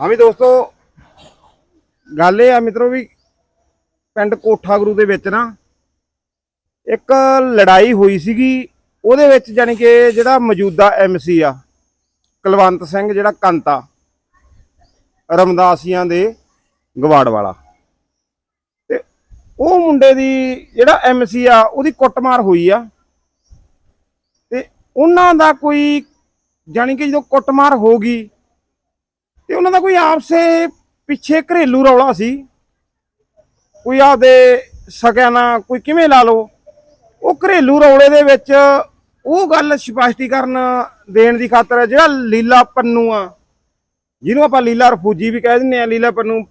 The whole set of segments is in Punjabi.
ਹਾਂ ਵੀ ਦੋਸਤੋ, ਗੱਲ ਇਹ ਆ ਮਿੱਤਰੋ ਵੀ ਪਿੰਡ ਕੋਠਾ ਗੁਰੂ ਦੇ ਵਿੱਚ ਨਾ ਇੱਕ ਲੜਾਈ ਹੋਈ ਸੀਗੀ, ਉਹਦੇ ਵਿੱਚ ਜਾਨੀ ਕਿ ਜਿਹੜਾ ਮੌਜੂਦਾ ਐਮਸੀ ਆ, ਕੁਲਵੰਤ ਸਿੰਘ ਜਿਹੜਾ ਕੰਤਾ, ਰਮਦਾਸੀਆਂ ਦੇ ਗਵਾੜ ਵਾਲਾ। ਤੇ ਉਹ ਮੁੰਡੇ ਦੀ ਜਿਹੜਾ ਐਮਸੀ ਆ, ਉਹਦੀ ਕੁੱਟਮਾਰ ਹੋਈ ਆ। ਤੇ ਉਹਨਾਂ ਦਾ ਕੋਈ ਜਾਨੀ ਕਿ ਜਦੋਂ ਕੁੱਟਮਾਰ ਹੋ ਗਈ ਤੇ ਉਹਨਾਂ ਦਾ ਕੋਈ ਆਪਸੇ ਪਿੱਛੇ ਘਰੇਲੂ ਰੌਲਾ ਸੀ। ਕੋਈ ਆਪਦੇ ਸਕਿਆ ਨਾ ਕੋਈ ਕਿਵੇਂ ਲਾ ਲਓ, ਉਹ ਘਰੇਲੂ ਰੌਲੇ ਦੇ ਵਿੱਚ ਉਹ ਗੱਲ ਸਪਸ਼ਟੀਕਰਨ ਦੇਣ ਦੀ ਖਾਤਰ ਜਿਹੜਾ ਲੀਲਾ ਪੰਨੂ ਆ, ਜਿਹਨੂੰ ਆਪਾਂ ਲੀਲਾ ਰਫੂਜੀ ਵੀ ਕਹਿ ਦਿੰਦੇ ਆ, ਲੀਲਾ ਪੰਨੂ,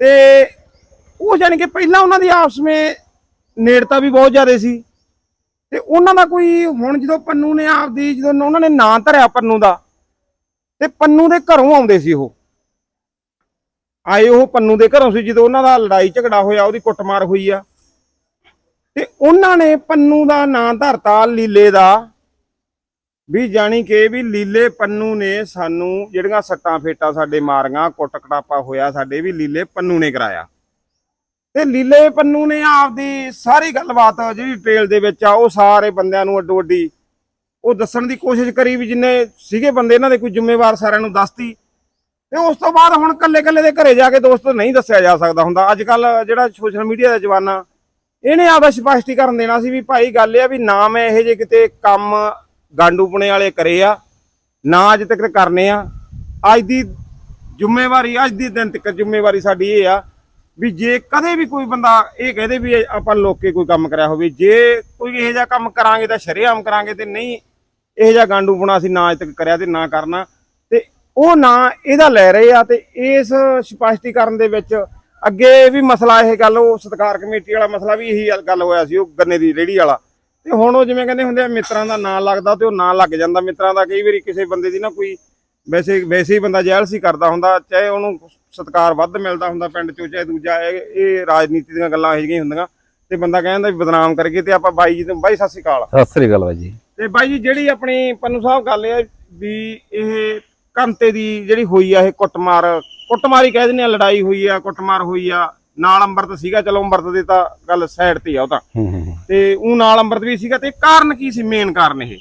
ਤੇ ਉਹ ਜਾਣੀ ਕਿ ਪਹਿਲਾਂ ਉਹਨਾਂ ਦੀ ਆਪਸ ਵਿੱਚ ਨੇੜਤਾ ਵੀ ਬਹੁਤ ਜ਼ਿਆਦਾ ਸੀ। ਤੇ ਉਹਨਾਂ ਦਾ ਕੋਈ, ਹੁਣ ਜਦੋਂ ਪੰਨੂ ਨੇ ਆਪਦੀ, ਜਦੋਂ ਉਹਨਾਂ ਨੇ ਨਾਂ ਧਰਿਆ ਪੰਨੂ ਦਾ, ਤੇ ਪੰਨੂ ਦੇ ਘਰੋਂ ਆਉਂਦੇ ਸੀ ਉਹ। ਆਏ ਉਹ ਪੰਨੂ ਦੇ ਘਰੋਂ ਸੀ, ਜਦੋਂ ਉਹਨਾਂ ਦਾ ਲੜਾਈ ਝਗੜਾ ਹੋਇਆ, ਉਹਦੀ ਕੁੱਟਮਾਰ ਹੋਈ ਆ। ਤੇ ਉਹਨਾਂ ਨੇ ਪੰਨੂ ਦਾ ਨਾਂ ਧਰਤਾ ਲੀਲੇ ਦਾ, ਵੀ ਜਾਣੀ ਕਿ ਵੀ ਲੀਲੇ ਪੰਨੂ ਨੇ ਸਾਨੂੰ ਜਿਹੜੀਆਂ ਸੱਟਾਂ ਫੇਟਾਂ ਸਾਡੇ ਮਾਰੀਆਂ ਕੁੱਟ ਕਟਾਪਾ ਹੋਇਆ ਸਾਡੇ, ਵੀ ਲੀਲੇ ਪੰਨੂ ਨੇ ਕਰਾਇਆ। ਤੇ ਲੀਲੇ ਪੰਨੂ ਨੇ ਆਪਦੀ ਸਾਰੀ ਗੱਲਬਾਤ ਜਿਹੜੀ ਡਿਟੇਲ ਦੇ ਵਿੱਚ ਆ, ਉਹ ਸਾਰੇ ਬੰਦਿਆਂ ਨੂੰ ਅੱਡੋ ਅੱਡੀ ਉਹ ਦੱਸਣ ਦੀ ਕੋਸ਼ਿਸ਼ ਕਰੀ ਵੀ ਜਿੰਨੇ ਸੀਗੇ ਬੰਦੇ, ਇਹਨਾਂ ਦੇ ਕੋਈ ਜ਼ਿੰਮੇਵਾਰ ਸਾਰਿਆਂ ਨੂੰ ਦੱਸਤੀ। ਤੇ ਉਸ ਤੋਂ ਬਾਅਦ ਹੁਣ ਕੱਲੇ ਕੱਲੇ ਦੇ ਘਰੇ ਜਾ ਕੇ ਦੋਸਤੋ ਨਹੀਂ ਦੱਸਿਆ ਜਾ ਸਕਦਾ ਹੁੰਦਾ। ਅੱਜ ਕੱਲ ਜਿਹੜਾ ਸੋਸ਼ਲ ਮੀਡੀਆ ਦਾ ਜਵਾਨਾ, ਇਹਨੇ ਆਪਦਾ ਸਪਸ਼ਟੀਕਰਨ ਦੇਣਾ ਸੀ ਵੀ ਭਾਈ ਗੱਲ ਇਹ ਆ ਵੀ ਨਾ ਮੈਂ ਇਹੋ ਜਿਹੇ ਕਿਤੇ ਕੰਮ ਗਾਂਡੂਪਣੇ ਵਾਲੇ ਕਰੇ ਆ, ਨਾ ਅੱਜ ਤੱਕ ਕਰਨੇ ਆ। ਅੱਜ ਦੀ ਜ਼ਿੰਮੇਵਾਰੀ, ਅੱਜ ਦੀ ਦਿਨ ਤੱਕ ਜ਼ਿੰਮੇਵਾਰੀ ਸਾਡੀ ਇਹ ਆ ਵੀ ਜੇ ਕਦੇ ਵੀ ਕੋਈ ਬੰਦਾ ਇਹ ਕਹਦੇ ਵੀ ਆਪਾਂ ਲੋਕੇ ਕੋਈ ਕੰਮ ਕਰਿਆ ਹੋਵੇ, ਜੇ ਕੋਈ ਇਹੋ ਜਿਹਾ ਕੰਮ ਕਰਾਂਗੇ ਤਾਂ ਸ਼ਰੇਆਮ ਕਰਾਂਗੇ ਤੇ ਨਹੀਂ ਇਹੋ ਜਿਹਾ ਗਾਂਡੂ ਬਣਾ ਅਸੀਂ ਨਾ ਅੱਜ ਤੱਕ ਕਰਿਆ ਤੇ ਨਾ ਕਰਨਾ। ਤੇ ਉਹ ਨਾਂ ਇਹਦਾ ਲੈ ਰਹੇ ਆ ਤੇ ਇਸ ਸਪਸ਼ਟੀਕਰਨ ਦੇ ਵਿੱਚ ਅੱਗੇ ਵੀ ਮਸਲਾ ਇਹ ਗੱਲ, ਉਹ ਸਤਕਾਰ ਕਮੇਟੀ ਵਾਲਾ ਮਸਲਾ ਵੀ ਇਹੀ ਗੱਲ ਹੋਇਆ ਸੀ, ਉਹ ਗੰਨੇ ਦੀ ਰੇੜੀ ਵਾਲਾ। ਤੇ ਹੁਣ ਉਹ ਜਿਵੇਂ ਕਹਿੰਦੇ ਹੁੰਦੇ ਆ, ਮਿੱਤਰਾਂ ਦਾ ਨਾਂ ਲੱਗਦਾ ਤੇ ਉਹ ਨਾਂ ਲੱਗ ਜਾਂਦਾ। ਮਿੱਤਰਾਂ ਦਾ ਕਈ ਵਾਰੀ ਕਿਸੇ ਬੰਦੇ ਦੀ ਨਾ ਕੋਈ ਵੈਸੇ ਵੈਸੇ ਹੀ ਬੰਦਾ ਜੈਲਸੀ ਕਰਦਾ ਹੁੰਦਾ ਚਾਹੇ ਉਹਨੂੰ ਸਤਕਾਰ ਵੱਧ ਮਿਲਦਾ ਹੁੰਦਾ ਪਿੰਡ ਚੋਂ ਚਾਹੇ ਦੂਜਾ ਇਹ ਰਾਜਨੀਤੀ ਦੀਆਂ ਗੱਲਾਂ ਇਹੋ ਜਿਹੀਆਂ ਹੁੰਦੀਆਂ ਤੇ ਬੰਦਾ ਕਹਿੰਦਾ ਵੀ ਬਦਨਾਮ ਕਰਕੇ ਤੇ ਆਪਾਂ ਬਾਈ ਜੀ ਤੋਂ ਬਾਈ ਸਤਿ ਸ਼੍ਰੀ ਅਕਾਲ। ਸਤਿ ਸ੍ਰੀ ਅਕਾਲ ਬਾਈ ਜੀ। ਤੇ ਬਾਈ ਜੀ ਜਿਹੜੀ ਆਪਣੀ ਪੰਨੂ ਸਾਹਿਬ ਗੱਲ ਹੈ ਵੀ ਇਹ ਕੰਤੇ ਦੀ ਜਿਹੜੀ ਹੋਈ ਆ ਇਹ ਕੁੱਟਮਾਰ ਕੁੱਟਮਾਰ ਕਹਿ ਦਿੰਦੇ ਆ ਲੜਾਈ ਹੋਈ ਆ ਕੁੱਟਮਾਰ ਹੋਈ ਆ ਨਾਲ ਅੰਮ੍ਰਿਤ ਸੀਗਾ ਚਲੋ ਅੰਮ੍ਰਿਤ ਦੇ ਤਾਂ ਗੱਲ ਸਾਈਡ ਤੇ ਆ ਉਹ ਤਾਂ। ਤੇ ਉਹ ਨਾਲ ਅੰਮ੍ਰਿਤ ਵੀ ਸੀਗਾ ਤੇ ਕਾਰਨ ਕੀ ਸੀ ਮੇਨ ਕਾਰਨ ਇਹ?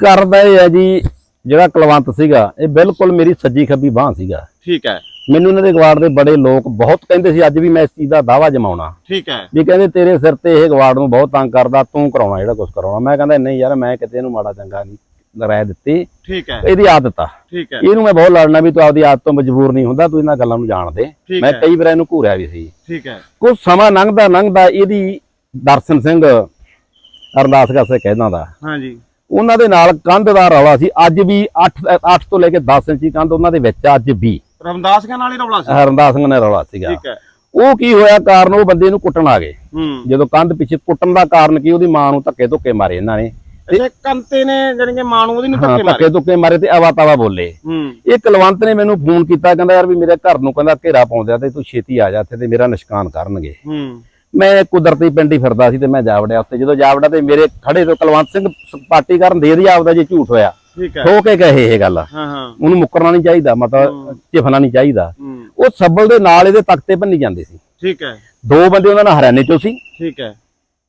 ਕਰਦਾ ਇਹ ਹੈ ਜੀ ਜਿਹੜਾ ਕੁਲਵੰਤ ਸੀਗਾ ਇਹ ਬਿਲਕੁਲ ਮੇਰੀ ਸੱਜੀ ਖੱਬੀ ਬਾਹ ਸੀਗਾ। ਠੀਕ ਹੈ। ਮੈਨੂੰ ਇਹਨਾਂ ਦੇ ਗਵਾੜ ਦੇ ਬੜੇ ਲੋਕ ਬਹੁਤ ਕਹਿੰਦੇ ਸੀ ਅੱਜ ਵੀ ਮੈਂ ਇਸ ਚੀਜ਼ ਦਾ ਦਾਵਾ ਜਮਾਉਣਾ। ਠੀਕ ਹੈ। ਵੀ ਕਹਿੰਦੇ ਤੇਰੇ ਸਿਰ ਤੇ ਇਹ ਗਵਾੜ ਨੂੰ ਬਹੁਤ ਤੰਗ ਕਰਦਾ ਤੂੰ ਕਰਾਉਣਾ ਜਿਹੜਾ ਕੁਝ ਕਰਾਉਣਾ। ਮੈਂ ਕਹਿੰਦਾ ਨਹੀਂ ਯਾਰ ਮੈਂ ਕਿਤੇ ਇਹਨੂੰ ਮਾੜਾ ਚੰਗਾ ਨਹੀਂ ਰਾਇ ਦਿੱਤੀ। ਠੀਕ ਹੈ। ਇਹਦੀ ਆਦਤ ਆ। ਠੀਕ ਹੈ। ਇਹਨੂੰ ਮੈਂ ਬਹੁਤ ਲੜਨਾ ਵੀ ਤੂੰ ਆਪਦੀ ਆਦਤ ਤੋਂ ਮਜਬੂਰ ਨਹੀਂ ਹੁੰਦਾ ਤੂੰ ਇਹਨਾਂ ਗੱਲਾਂ ਨੂੰ ਜਾਣ ਦੇ। ਠੀਕ ਮੈਂ ਕਈ ਵਾਰ ਇਹਨੂੰ ਘੂਰਿਆ ਵੀ ਸੀ। ਠੀਕ ਹੈ। ਕੁਝ ਸਮਾਂ ਲੰਘਦਾ ਲੰਘਦਾ ਇਹਦੀ ਦਰਸ਼ਨ ਸਿੰਘ ਅਰਦਾਸ ਕਾਸੇ ਕਹਿੰਦਾ ਦਾ। ਹਾਂਜੀ। ਉਹਨਾਂ ਦੇ ਨਾਲ ਕੰਧ ਦਾ ਰੌਲਾ ਸੀ। ਅੱਜ ਵੀ 8 8 ਤੋਂ ਲੈ ਕੇ 10 ਇੰਚੀ ਕੰਧ ਉਹਨਾਂ ਦੇ ਵਿੱਚ ਅੱਜ ਵੀ। ਰਮਦਾਸ ਨਾਲ ਹੀ ਰੌਲਾ ਸੀ। ਹਰਦਾਸ ਸਿੰਘ ਨੇ ਰੌਲਾ ਸੀਗਾ। ਠੀਕ ਹੈ। ਉਹ ਕੀ ਹੋਇਆ ਕਾਰਨ ਉਹ ਬੰਦੇ ਨੂੰ ਕੁੱਟਣ ਆ ਗਏ। ਜਦੋਂ ਕੰਧ ਪਿੱਛੇ ਕੁੱਟਣ ਦਾ ਕਾਰਨ ਕੀ ਉਹਦੀ ਮਾਂ ਨੂੰ ਧੱਕੇ ਧੁੱਕੇ ਮਾਰੇ ਇਹਨਾਂ ਨੇ। ਅੱਛਾ ਕੰਤੇ ਨੇ ਜਾਨੀ ਕਿ ਮਾਂ ਨੂੰ ਉਹਦੀ ਨੂੰ ਧੱਕੇ ਮਾਰੇ? ਧੱਕੇ ਧੁੱਕੇ ਮਾਰੇ ਤੇ ਆਵਾ ਤਾਵਾ ਬੋਲੇ। ਇਹ ਕੁਲਵੰਤ ਨੇ ਮੈਨੂੰ ਫੋਨ ਕੀਤਾ ਕਹਿੰਦਾ ਯਾਰ ਵੀ ਮੇਰੇ ਘਰ ਨੂੰ ਕਹਿੰਦਾ ਘੇਰਾ ਪਾਉਂਦੇ ਆ ਤੇ ਤੂੰ ਛੇਤੀ ਆ ਜਾ ਇੱਥੇ ਤੇ ਮੇਰਾ ਨਿਸ਼ਕਾਨ ਕਰਨਗੇ। ਹੂੰ। ਮੈਂ ਕੁਦਰਤੀ ਪਿੰਡੀ ਫਿਰਦਾ ਸੀ ਤੇ ਮੈਂ ਜਾ ਵੜਿਆ ਉੱਥੇ। ਜਦੋਂ ਜਾ ਵੜਿਆ ਤੇ ਮੇਰੇ ਖੜੇ ਤੋਂ ਕੁਲਵੰਤ ਸਿੰਘ ਪਾਰਟੀ ਕਰਨ ਦੇ ਦੀ ਆਪਦਾ ਜੇ ਝੂਠ ਹੋਇਆ। ਠੀਕ ਹੈ। ਹੋ ਕੇ ਕਹੇ ਇਹ ਗੱਲ। ਹਾਂ ਹਾਂ। ਉਹਨੂੰ ਮੁੱਕਰਨਾ ਨਹੀਂ ਚਾਹੀਦਾ ਮਤਲਬ ਝਿਫਣਾ ਨਹੀਂ ਚਾਹੀਦਾ। ਹੂੰ। ਉਹ ਸੱਬਲ ਦੇ ਨਾਲ ਇਹਦੇ ਤਖਤੇ ਭੰਨੀ ਜਾਂਦੇ ਸੀ। ਠੀਕ ਹੈ। ਦੋ ਬੰਦੇ ਉਹਨਾਂ ਨਾਲ ਹਰਿਆਣੇ ਚੋਂ ਸੀ। ਠੀਕ ਹੈ।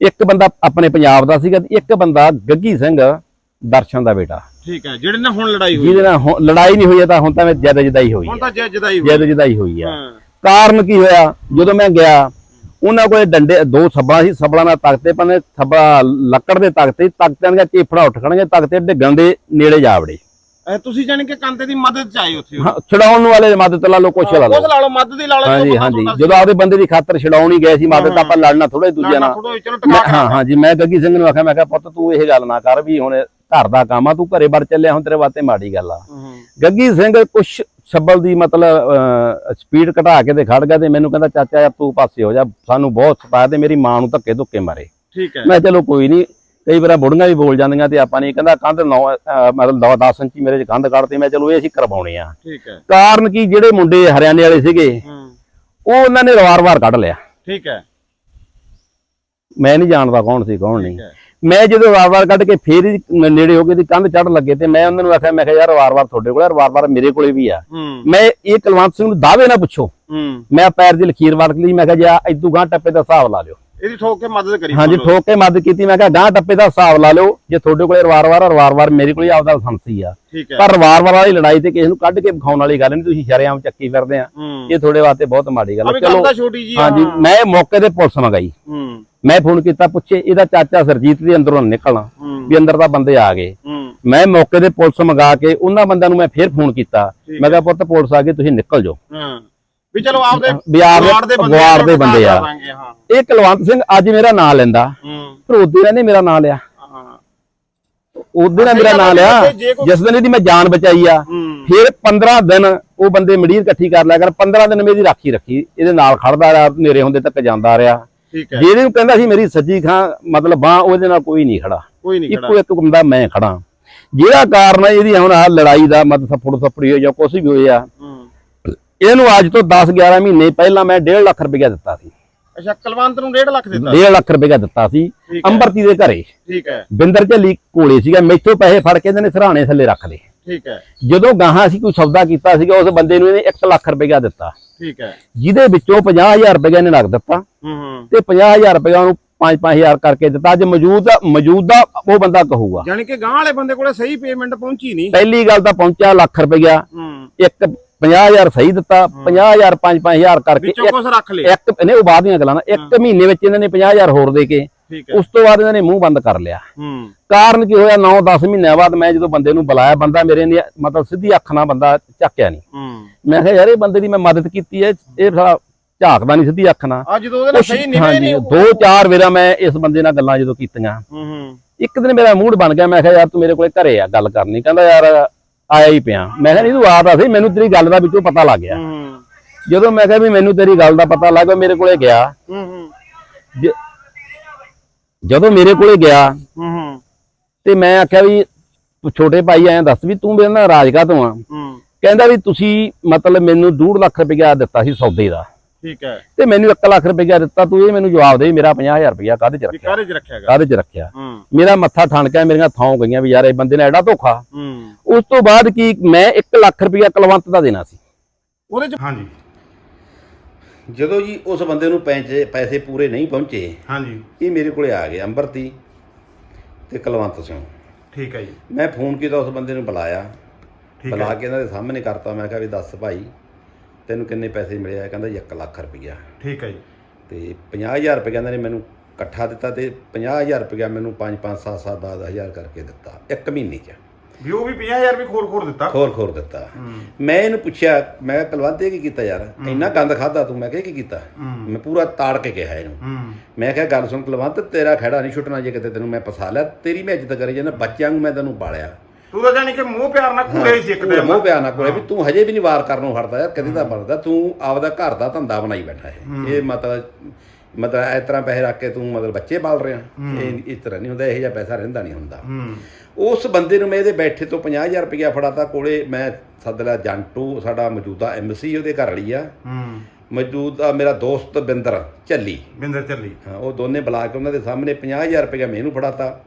ਇੱਕ ਬੰਦਾ ਆਪਣੇ ਪੰਜਾਬ ਦਾ ਸੀਗਾ ਇੱਕ ਬੰਦਾ ਗੱਗੀ ਸਿੰਘ ਦਰਸ਼ਨ ਦਾ ਬੇਟਾ। ਠੀਕ ਹੈ। ਜਿਹੜੇ ਨਾਲ ਹੁਣ ਲੜਾਈ ਹੋਈ ਜਿਹਦੇ ਨਾਲ ਲੜਾਈ ਨਹੀਂ ਹੋਈ ਤਾਂ ਹੁਣ ਤਾਂ ਮੈਂ ਜਦ ਜਦਾਈ ਹੋਈ ਹੁਣ ਹੈ। ਤਾਂ ਜੈ ਜਦਾਈ ਹੋਈ ਜਦ ਜਦਾਈ ਹੋਈ ਆ ਹਾਂ। ਕਾਰਨ ਕੀ ਹੋਇਆ? ਜਦੋਂ ਮੈਂ ਗਿਆ ਉਹਨਾਂ ਕੋਲੇ ਡੰਡੇ ਦੋ ਸੱਬਲਾਂ ਸੀ ਸੱਬਲਾਂ ਨਾਲ ਤਖਤੇ ਪੰਨੇ ਸੱਬਾ ਲੱਕੜ ਦੇ ਤਖਤੇ ਤਖਤਿਆਂ ਦੀਆਂ ਚੇਫੜਾ ਉੱਠ ਖੜਨਗੇ ਤਖਤੇ ਡਿੱਗਣ ਦੇ ਨੇੜੇ ਜਾ ਵੜੇ। ਇਹ ਤੁਸੀਂ ਜਾਣੀ ਕਿ ਕੰਤੇ ਦੀ ਮਦਦ ਚ ਆਏ ਉੱਥੇ ਹਾਂ, ਛਡਾਉਣ ਵਾਲੇ ਮਦਦ ਲਾ ਕੁਛ ਲਾ ਉਸ ਲਓ ਲਾ ਲਓ ਮਦਦ ਦੀ ਲਾ ਲਓ ਹਾਂਜੀ ਹਾਂਜੀ। ਜਦੋਂ ਆਪਦੇ ਬੰਦੇ ਦੀ ਖਾਤਰ ਛਡਾਉਣ ਹੀ ਗਏ ਸੀ ਮਦਦ ਆਪਾਂ ਲੜਨਾ ਥੋੜਾ ਦੂਜਿਆਂ ਨਾਲ। ਹਾਂ ਹਾਂ ਜੀ ਮੈਂ ਗੱਗੀ ਸਿੰਘ ਨੂੰ ਆਖਿਆ ਮੈਂ ਕਿਹਾ ਪੁੱਤ ਤੂੰ ਇਹ ਗੱਲ ਨਾ ਕਰ ਵੀ ਹੁਣ ਘਰ ਦਾ ਕੰਮ ਆ ਤੂੰ ਘਰੇ ਵੜ ਚੱਲਿਆ ਹੁਣ ਤੇਰੇ ਵਾਸਤੇ ਮਾੜੀ ਗੱਲ ਆ। ਗੱਗੀ ਸਿੰਘ ਕੁਛ ਸੱਬਲ ਦੀ ਮਤਲਬ ਸਪੀਡ ਘਟਾ ਕੇ ਤੇ ਖੜ ਗਿਆ ਤੇ ਮੈਨੂੰ ਕਹਿੰਦਾ ਚਾਚਾ ਯਾਰ ਤੂੰ ਪਾਸੇ ਹੋ ਜਾ ਸਾਨੂੰ ਬਹੁਤ ਸਤਾਇਆ ਤੇ ਮੇਰੀ ਮਾਂ ਨੂੰ ਧੱਕੇ ਧੁੱਕੇ ਮਾਰੇ। ਠੀਕ ਹੈ। ਮੈਂ ਚਲੋ ਕੋਈ ਨਹੀਂ ਕਈ ਵਾਰ ਬੁੜੀਆਂ ਵੀ ਬੋਲ ਜਾਂਦੀਆਂ ਤੇ ਆਪਾਂ ਨਹੀਂ ਕਹਿੰਦਾ ਕੰਧ 9 ਮਤਲਬ 10 ਇੰਚੀ ਮੇਰੇ ਚ ਕੰਧ ਕੱਢਤੀ ਮੈਂ ਚਲੋ ਇਹ ਅਸੀਂ ਕਰਵਾਉਣੇ ਆ। ਠੀਕ ਹੈ। ਕਾਰਨ ਕੀ ਜਿਹੜੇ ਮੁੰਡੇ ਹਰਿਆਣੇ ਵਾਲੇ ਸੀਗੇ ਉਹ ਉਹਨਾਂ ਨੇ ਰਵਾਰ-ਵਾਰ ਕੱਢ ਲਿਆ। ਠੀਕ ਹੈ। ਮੈਂ ਨਹੀਂ ਜਾਣਦਾ ਕੌਣ ਸੀ ਕੌਣ ਨਹੀਂ। ਮੈਂ ਜਦੋਂ ਵਾਰ-ਵਾਰ ਕੱਢ ਕੇ ਫੇਰ ਹੀ ਨੇੜੇ ਹੋ ਕੇ ਦੀ ਕੰਧ ਚੜ ਲੱਗੇ ਤੇ ਮੈਂ ਉਹਨਾਂ ਨੂੰ ਆਖਿਆ ਮੈਂ ਕਿਹਾ ਯਾਰ ਵਾਰ-ਵਾਰ ਤੁਹਾਡੇ ਕੋਲ ਵਾਰ-ਵਾਰ ਮੇਰੇ ਕੋਲੇ ਵੀ ਆ। ਮੈਂ ਇਹ ਕੁਲਵੰਤ ਸਿੰਘ ਨੂੰ ਦਾਅਵੇ ਨਾ ਪੁੱਛੋ। ਮੈਂ ਪੈਰ ਦੀ ਲਖੀਰ ਵਰਤ ਲਈ ਮੈਂ ਕਿਹਾ ਜੀ ਆ ਇਦੋਂ ਗਾਂ ਟੱਪੇ ਦਾ ਹਿਸਾਬ ਲਾ ਲਿਓ। ਇਹਦੀ ਠੋਕ ਕੇ ਮਦਦ ਕਰੀ ਹਾਂਜੀ। ਠੋਕ ਕੇ ਮਦਦ ਕੀਤੀ ਮੈਂ ਕਿਹਾ ਗਾਂ ਟੱਪੇ ਦਾ ਹਿਸਾਬ ਲਾ ਲਿਓ ਜੇ ਤੁਹਾਡੇ ਕੋਲੇ ਵਾਰ-ਵਾਰ ਔਰ ਵਾਰ-ਵਾਰ ਮੇਰੇ ਕੋਲੇ ਆਪਦਾ ਲਾਇਸੈਂਸੀ ਆ। ਪਰ ਵਾਰ-ਵਾਰ ਵਾਲੀ ਲੜਾਈ ਤੇ ਕਿਸੇ ਨੂੰ ਕੱਢ ਕੇ ਵਿਖਾਉਣ ਵਾਲੀ ਗੱਲ ਨਹੀਂ ਤੁਸੀਂ ਸ਼ਰੇਆਮ ਚੱਕੀ ਫਿਰਦੇ ਆ। ਇਹ ਤੁਹਾਡੇ ਵਾਸਤੇ ਬਹੁਤ ਮਾੜੀ ਗੱਲ ਚਲੋ। ਹਾਂਜੀ ਮੈਂ ਮੌਕੇ ਤੇ ਪੁਲਿਸ ਮੰਗਾਈ। ਮੈਂ ਫੋਨ ਕੀਤਾ ਪੁੱਛੇ ਇਹਦਾ ਚਾਚਾ ਸਰਜੀਤ ਦੇ ਅੰਦਰੋਂ ਨਿਕਲਣਾ ਵੀ ਅੰਦਰ ਤਾਂ ਬੰਦੇ ਆ ਗਏ। ਮੈਂ ਮੌਕੇ ਤੇ ਪੁਲਿਸ ਮੰਗਾ ਕੇ ਉਹਨਾਂ ਬੰਦਿਆਂ ਨੂੰ ਮੈਂ ਫੇਰ ਫੋਨ ਕੀਤਾ। ਮੈਂ ਕਿਹਾ ਪੁੱਤ ਪੁਲਿਸ ਆ ਗਈ ਤੁਸੀਂ ਨਿਕਲ ਜਾਓ। ਵੀ ਚਲੋ ਆਪਦੇ ਵੀ ਆਪਦੇ ਗਵਾਰ ਦੇ ਬੰਦੇ ਗਵਾਰ ਦੇ ਬੰਦੇ ਆ। ਇਹ ਕੁਲਵੰਤ ਸਿੰਘ ਅੱਜ ਮੇਰਾ ਨਾਂ ਲੈਂਦਾ। ਉਦੋਂ ਇਹਨੇ ਮੇਰਾ ਨਾਂ ਲਿਆ। ਹਾਂ। ਉਦੋਂ ਨੇ ਮੇਰਾ ਨਾਂ ਲਿਆ। ਜਿਸ ਦਿਨ ਇਹਦੀ ਮੈਂ ਜਾਨ ਬਚਾਈ ਆ ਫਿਰ 15 ਦਿਨ ਉਹ ਬੰਦੇ ਮੜੀਰ ਇਕੱਠੀ ਕਰ ਲਿਆ ਕਰ 15 ਦਿਨ ਮੇਰੀ ਰਾਖੀ ਰੱਖੀ। ਇਹਦੇ ਨਾਲ ਖੜਦਾ ਰਿਹਾ ਨੇਰੇ ਹੁੰਦੇ ਤੱਕ ਜਾਂਦਾ ਰਿਹਾ। ਜਿਹਦੇ ਨੂੰ ਕਹਿੰਦਾ ਸੀ ਮੇਰੀ ਸੱਜੀ ਖਾਂ ਮਤਲਬ ਬਾਹ ਉਹਦੇ ਨਾਲ ਕੋਈ ਨਹੀਂ ਖੜਾ। ਕੋਈ ਨਹੀਂ ਖੜਾ। ਇੱਕੋ ਇੱਕ ਬੰਦਾ ਮੈਂ ਖੜਾ। ਜਿਹੜਾ ਕਾਰਨ ਇਹਦੀ ਹੁਣ ਆਹ ਲੜਾਈ ਦਾ ਮਤਲਬ ਸਫੜ ਸਫੜੀ ਹੋਈ ਜਾਂ ਕੁਛ ਵੀ ਹੋਇਆ ਇਹਨੂੰ ਅੱਜ ਤੋਂ 10 11 ਮਹੀਨੇ ਪਹਿਲਾਂ ਮੈਂ 1.5 ਲੱਖ ਰੁਪਇਆ ਦਿੱਤਾ ਸੀ। ਅੱਛਾ ਕੁਲਵੰਤ ਨੂੰ 1.5 ਲੱਖ ਦਿੱਤਾ। 1.5 ਲੱਖ ਰੁਪਇਆ ਦਿੱਤਾ ਸੀ। ਅੰਬਰਤੀ ਦੇ ਘਰੇ। ਠੀਕ ਹੈ। ਬਿੰਦਰ ਝੱਲੀ ਕੋਲੇ ਸੀਗਾ ਮੈਥੋਂ ਪੈਸੇ ਫੜ ਕੇ ਇਹਨਾਂ ਸਰਾਣੇ ਥੱਲੇ ਰੱਖ ਲਏ। ਠੀਕ ਹੈ। ਜਦੋਂ ਗਾਹਾਂ ਅਸੀਂ ਕੋਈ ਸੌਦਾ ਕੀਤਾ ਸੀਗਾ ਉਸ ਬੰਦੇ ਨੂੰ ਇਹਨੇ 1 ਲੱਖ ਰੁਪਇਆ ਦਿੱਤਾ। ਠੀਕ ਹੈ। ਜਿਹਦੇ ਵਿੱਚੋਂ 50000 ਰੁਪਇਆ ਇਹਨੇ ਨਗਦ ਦਿੱਤਾ। ਹੂੰ ਹੂੰ। ਤੇ 50000 ਰੁਪਇਆ ਉਹਨੂੰ 5-5000 ਕਰਕੇ ਦਿੱਤਾ। ਅੱਜ ਮੌਜੂਦਾ ਮੌਜੂਦਾ ਉਹ ਬੰਦਾ ਕਹੂਗਾ। ਯਾਨੀ ਕਿ ਗਾਂ ਵਾਲੇ ਬੰਦੇ ਕੋਲੇ ਸਹੀ ਪੇਮੈਂਟ ਪਹੁੰਚੀ ਨਹੀਂ। ਪਹਿਲੀ ਗੱਲ ਤਾਂ ਪਹੁੰਚਿਆ ਲੱਖ ਰੁਪਇਆ ਇੱਕ 50000 ਸਹੀ ਦਿੱਤਾ 50000 5-5000 ਕਰਕੇ ਵਿੱਚੋਂ ਕੁਝ ਰੱਖ ਇੱਕ ਨੇ ਉਹ ਬਾਅਦ ਦੀਆਂ ਗੱਲਾਂ ਨਾ ਇੱਕ ਮਹੀਨੇ ਵਿੱਚ ਇਹਨਾਂ ਨੇ 50000 ਹੋਰ ਦੇ ਕੇ ਠੀਕ ਹੈ। ਉਸ ਤੋਂ ਬਾਅਦ ਇਹਨਾਂ ਨੇ ਮੂੰਹ ਬੰਦ ਕਰ ਲਿਆ। ਕਾਰਨ ਕੀ ਹੋਇਆ? 9-10 ਮਹੀਨਿਆਂ ਬਾਅਦ ਮੈਂ ਜਦੋਂ ਬੰਦੇ ਨੂੰ ਬੁਲਾਇਆ ਬੰਦਾ ਮੇਰੇ ਨੇ ਮਤਲਬ ਸਿੱਧੀ ਅੱਖ ਨਾਲ ਬੰਦਾ ਚੱਕਿਆ ਨਹੀਂ। ਮੈਂ ਕਿਹਾ ਯਾਰ ਇਹ ਬੰਦੇ ਦੀ ਮੈਂ ਮਦਦ ਕੀਤੀ ਹੈ ਇਹ ਸਾਲਾ ਝਾਕਦਾ ਨਹੀਂ ਸਿੱਧੀ ਅੱਖ ਨਾਲ। ਆ ਜਦੋਂ ਉਹਦੇ ਸਹੀ ਨਿਵੇ ਨਹੀਂ ਦੋ ਚਾਰ ਵੇਰਾ ਮੈਂ ਇਸ ਬੰਦੇ ਨਾਲ ਗੱਲਾਂ ਜਦੋਂ ਕੀਤੀਆਂ। ਇੱਕ ਦਿਨ ਮੇਰਾ ਮੂਡ ਬਣ ਗਿਆ ਮੈਂ ਕਿਹਾ ਯਾਰ ਤੂੰ ਮੇਰੇ ਕੋਲੇ ਘਰੇ ਆ ਗੱਲ ਕਰਨੀ। ਕਹਿੰਦਾ ਯਾਰ ਆਇਆ ਹੀ ਪਿਆ। ਮੈਂ ਕਿਹਾ ਨਹੀਂ ਤੂੰ ਆ ਤਾਂ ਸਹੀ ਮੈਨੂੰ ਤੇਰੀ ਗੱਲ ਦਾ ਵਿੱਚੋਂ ਪਤਾ ਲੱਗ ਗਿਆ। ਹੂੰ। ਜਦੋਂ ਮੈਂ ਕਿਹਾ ਵੀ ਮੈਨੂੰ ਤੇਰੀ ਗੱਲ ਦਾ ਪਤਾ ਲੱਗ ਗਿਆ ਮੇਰੇ ਕੋਲੇ ਗਿਆ। ਹੂੰ ਹੂੰ। ਜ- ਜਦੋਂ ਮੇਰੇ ਕੋਲੇ ਗਿਆ ਹੂੰ ਤੇ ਮੈਂ ਆਖਿਆ ਵੀ ਤੂੰ ਛੋਟੇ ਭਾਈ ਐਂ ਦੱਸ ਵੀ ਤੂੰ ਮੇਰੇ ਨਾਲ ਰਾਜ ਤੋਂ ਆ? ਹੂੰ। ਕਹਿੰਦਾ ਵੀ ਤੁਸੀਂ ਮਤਲਬ ਮੈਨੂੰ 2.5 ਲੱਖ ਰੁਪਇਆ ਦਿੱਤਾ ਸੀ ਸੌਦੇ ਦਾ। ਠੀਕ ਹੈ। ਤੇ ਮੈਨੂੰ 1 ਲੱਖ ਰੁਪਇਆ ਦਿੱਤਾ ਤੂੰ ਇਹ ਮੈਨੂੰ ਜਵਾਬ ਦੇ ਮੇਰਾ 50000 ਰੁਪਇਆ ਕਾਹਦੇ ਚ ਰੱਖਿਆ? ਕਾਹਦੇ ਚ ਰੱਖਿਆਗਾ ਕਾਹਦੇ ਚ ਰੱਖਿਆ? ਹੂੰ। ਮੇਰਾ ਮੱਥਾ ਠਣਕਿਆ ਮੇਰੀਆਂ ਥਾਂ ਗਈਆਂ ਵੀ ਯਾਰ ਇਹ ਬੰਦੇ ਨੇ ਐਡਾ ਧੋਖਾ। ਹੂੰ। ਉਸ ਤੋਂ ਬਾਅਦ ਕੀ ਮੈਂ 1 ਲੱਖ ਰੁਪਇਆ ਕੁਲਵੰਤ ਦਾ ਦੇਣਾ ਸੀ। ਉਹਦੇ ਚ ਹਾਂਜੀ। ਜਦੋਂ ਜੀ ਉਸ ਬੰਦੇ ਨੂੰ ਪੈਸੇ ਪੈਸੇ ਪੂਰੇ ਨਹੀਂ ਪਹੁੰਚੇ ਹਾਂਜੀ। ਇਹ ਮੇਰੇ ਕੋਲੇ ਆ ਗਏ ਅੰਬਰਤੀ ਤੇ ਕੁਲਵੰਤ ਸਿੰਘ। ਠੀਕ ਹੈ ਜੀ। ਮੈਂ ਫੋਨ ਕੀਤਾ ਉਸ ਬੰਦੇ ਨੂੰ ਬੁਲਾਇਆ। ਠੀਕ ਬੁਲਾ ਕੇ ਇਹਨਾਂ ਦੇ ਸਾਹਮਣੇ ਕਰਤਾ ਮੈਂ ਕਿਹਾ ਵੀ ਦੱਸ ਭਾਈ ਤੈਨੂੰ ਕਿੰਨੇ ਪੈਸੇ ਮਿਲੇ ਆ ਕਹਿੰਦਾ ਜੀ 1 ਲੱਖ ਰੁਪਈਆ। ਠੀਕ ਹੈ ਜੀ। ਤੇ 50000 ਰੁਪਏ ਕਹਿੰਦਾ ਨੇ ਮੈਨੂੰ ਇਕੱਠਾ ਦਿੱਤਾ ਤੇ 50000 ਰੁਪਇਆ ਮੈਨੂੰ 5 5 7 7 10 ਹਜ਼ਾਰ ਕਰਕੇ ਦਿੱਤਾ ਇੱਕ ਮਹੀਨੇ 'ਚ। ਵੀ ਉਹ ਵੀ 50000 ਵੀ ਖੋਰ ਖੋਰ ਦਿੱਤਾ? ਖੋਰ ਖੋਰ ਦਿੱਤਾ। ਮੈਂ ਇਹਨੂੰ ਪੁੱਛਿਆ ਮੈਂ ਕੁਲਵੰਤ ਇਹ ਕੀ ਕੀਤਾ ਯਾਰ? ਇੰਨਾ ਗੰਦ ਖਾਦਾ ਤੂੰ ਮੈਂ ਕਿਹਾ ਕੀ ਕੀਤਾ? ਮੈਂ ਪੂਰਾ ਤਾੜ ਕੇ ਕਿਹਾ ਇਹਨੂੰ। ਮੈਂ ਕਿਹਾ ਗੱਲ ਸੁਣ ਕੁਲਵੰਤ ਤੇਰਾ ਖੜਾ ਨਹੀਂ ਛੁੱਟਣਾ ਜੇ ਕਿਤੇ ਤੈਨੂੰ ਮੈਂ ਫਸਾ ਲਿਆ ਤੇਰੀ ਮੈਂ ਇੱਜ਼ਤ ਕਰੀ ਜਾਂਦਾ ਬੱਚਿਆਂ ਨੂੰ ਮੈਂ ਤੈਨੂੰ ਪਾਲਿਆ ਤੂੰ ਤਾਂ ਜਾਨੀ ਕਿ ਮੋਹ ਪਿਆਰ ਨਾਲ ਘੂਰੇ ਸੀ ਇੱਕ ਪੂਰਾ ਦਿਨ ਮੋਹ ਪਿਆ ਨਾ ਕੋਲੇ ਵੀ ਤੂੰ ਹਜੇ ਵੀ ਨਹੀਂ ਵਾਰ ਕਰਨੋਂ ਹਟਦਾ ਯਾਰ ਕਦੇ ਤਾਂ ਬਣਦਾ ਤੂੰ ਆਪਦਾ ਘਰ ਦਾ ਧੰਦਾ ਬਣਾਈ ਬੈਠਾ ਹੈ। ਇਹ ਮਤਲਬ ਮਤਲਬ ਇਸ ਤਰ੍ਹਾਂ ਪੈਸੇ ਰੱਖ ਕੇ ਤੂੰ ਮਤਲਬ ਬੱਚੇ ਪਾਲ ਰਿਹਾ। ਇਹ ਇਸ ਤਰ੍ਹਾਂ ਨਹੀਂ ਹੁੰਦਾ ਇਹੋ ਜਿਹਾ ਪੈਸਾ ਰਹਿੰਦਾ ਨਹੀਂ ਹੁੰਦਾ। ਹੂੰ। ਉਸ ਬੰਦੇ ਨੂੰ ਮੈਂ ਇਹਦੇ ਬੈਠੇ ਤੋਂ 50000 ਰੁਪਇਆ ਫੜਾਤਾ ਕੋਲੇ ਮੈਂ ਸੱਦ ਲਿਆ ਜੰਟੂ ਸਾਡਾ ਮੌਜੂਦਾ ਐਮਸੀ ਉਹਦੇ ਘਰ ਵਾਲੀ ਆ। ਹੂੰ। ਮੌਜੂਦਾ ਮੇਰਾ ਦੋਸਤ ਬਿੰਦਰ ਝੱਲੀ। ਬਿੰਦਰ ਚੱਲੀ ਹਾਂ ਉਹ ਦੋਨੇ ਬੁਲਾ ਕੇ ਉਹਨਾਂ ਦੇ ਸਾਹਮਣੇ 50000 ਰੁਪਇਆ ਮੈਨੂੰ ਫੜਾਤਾ।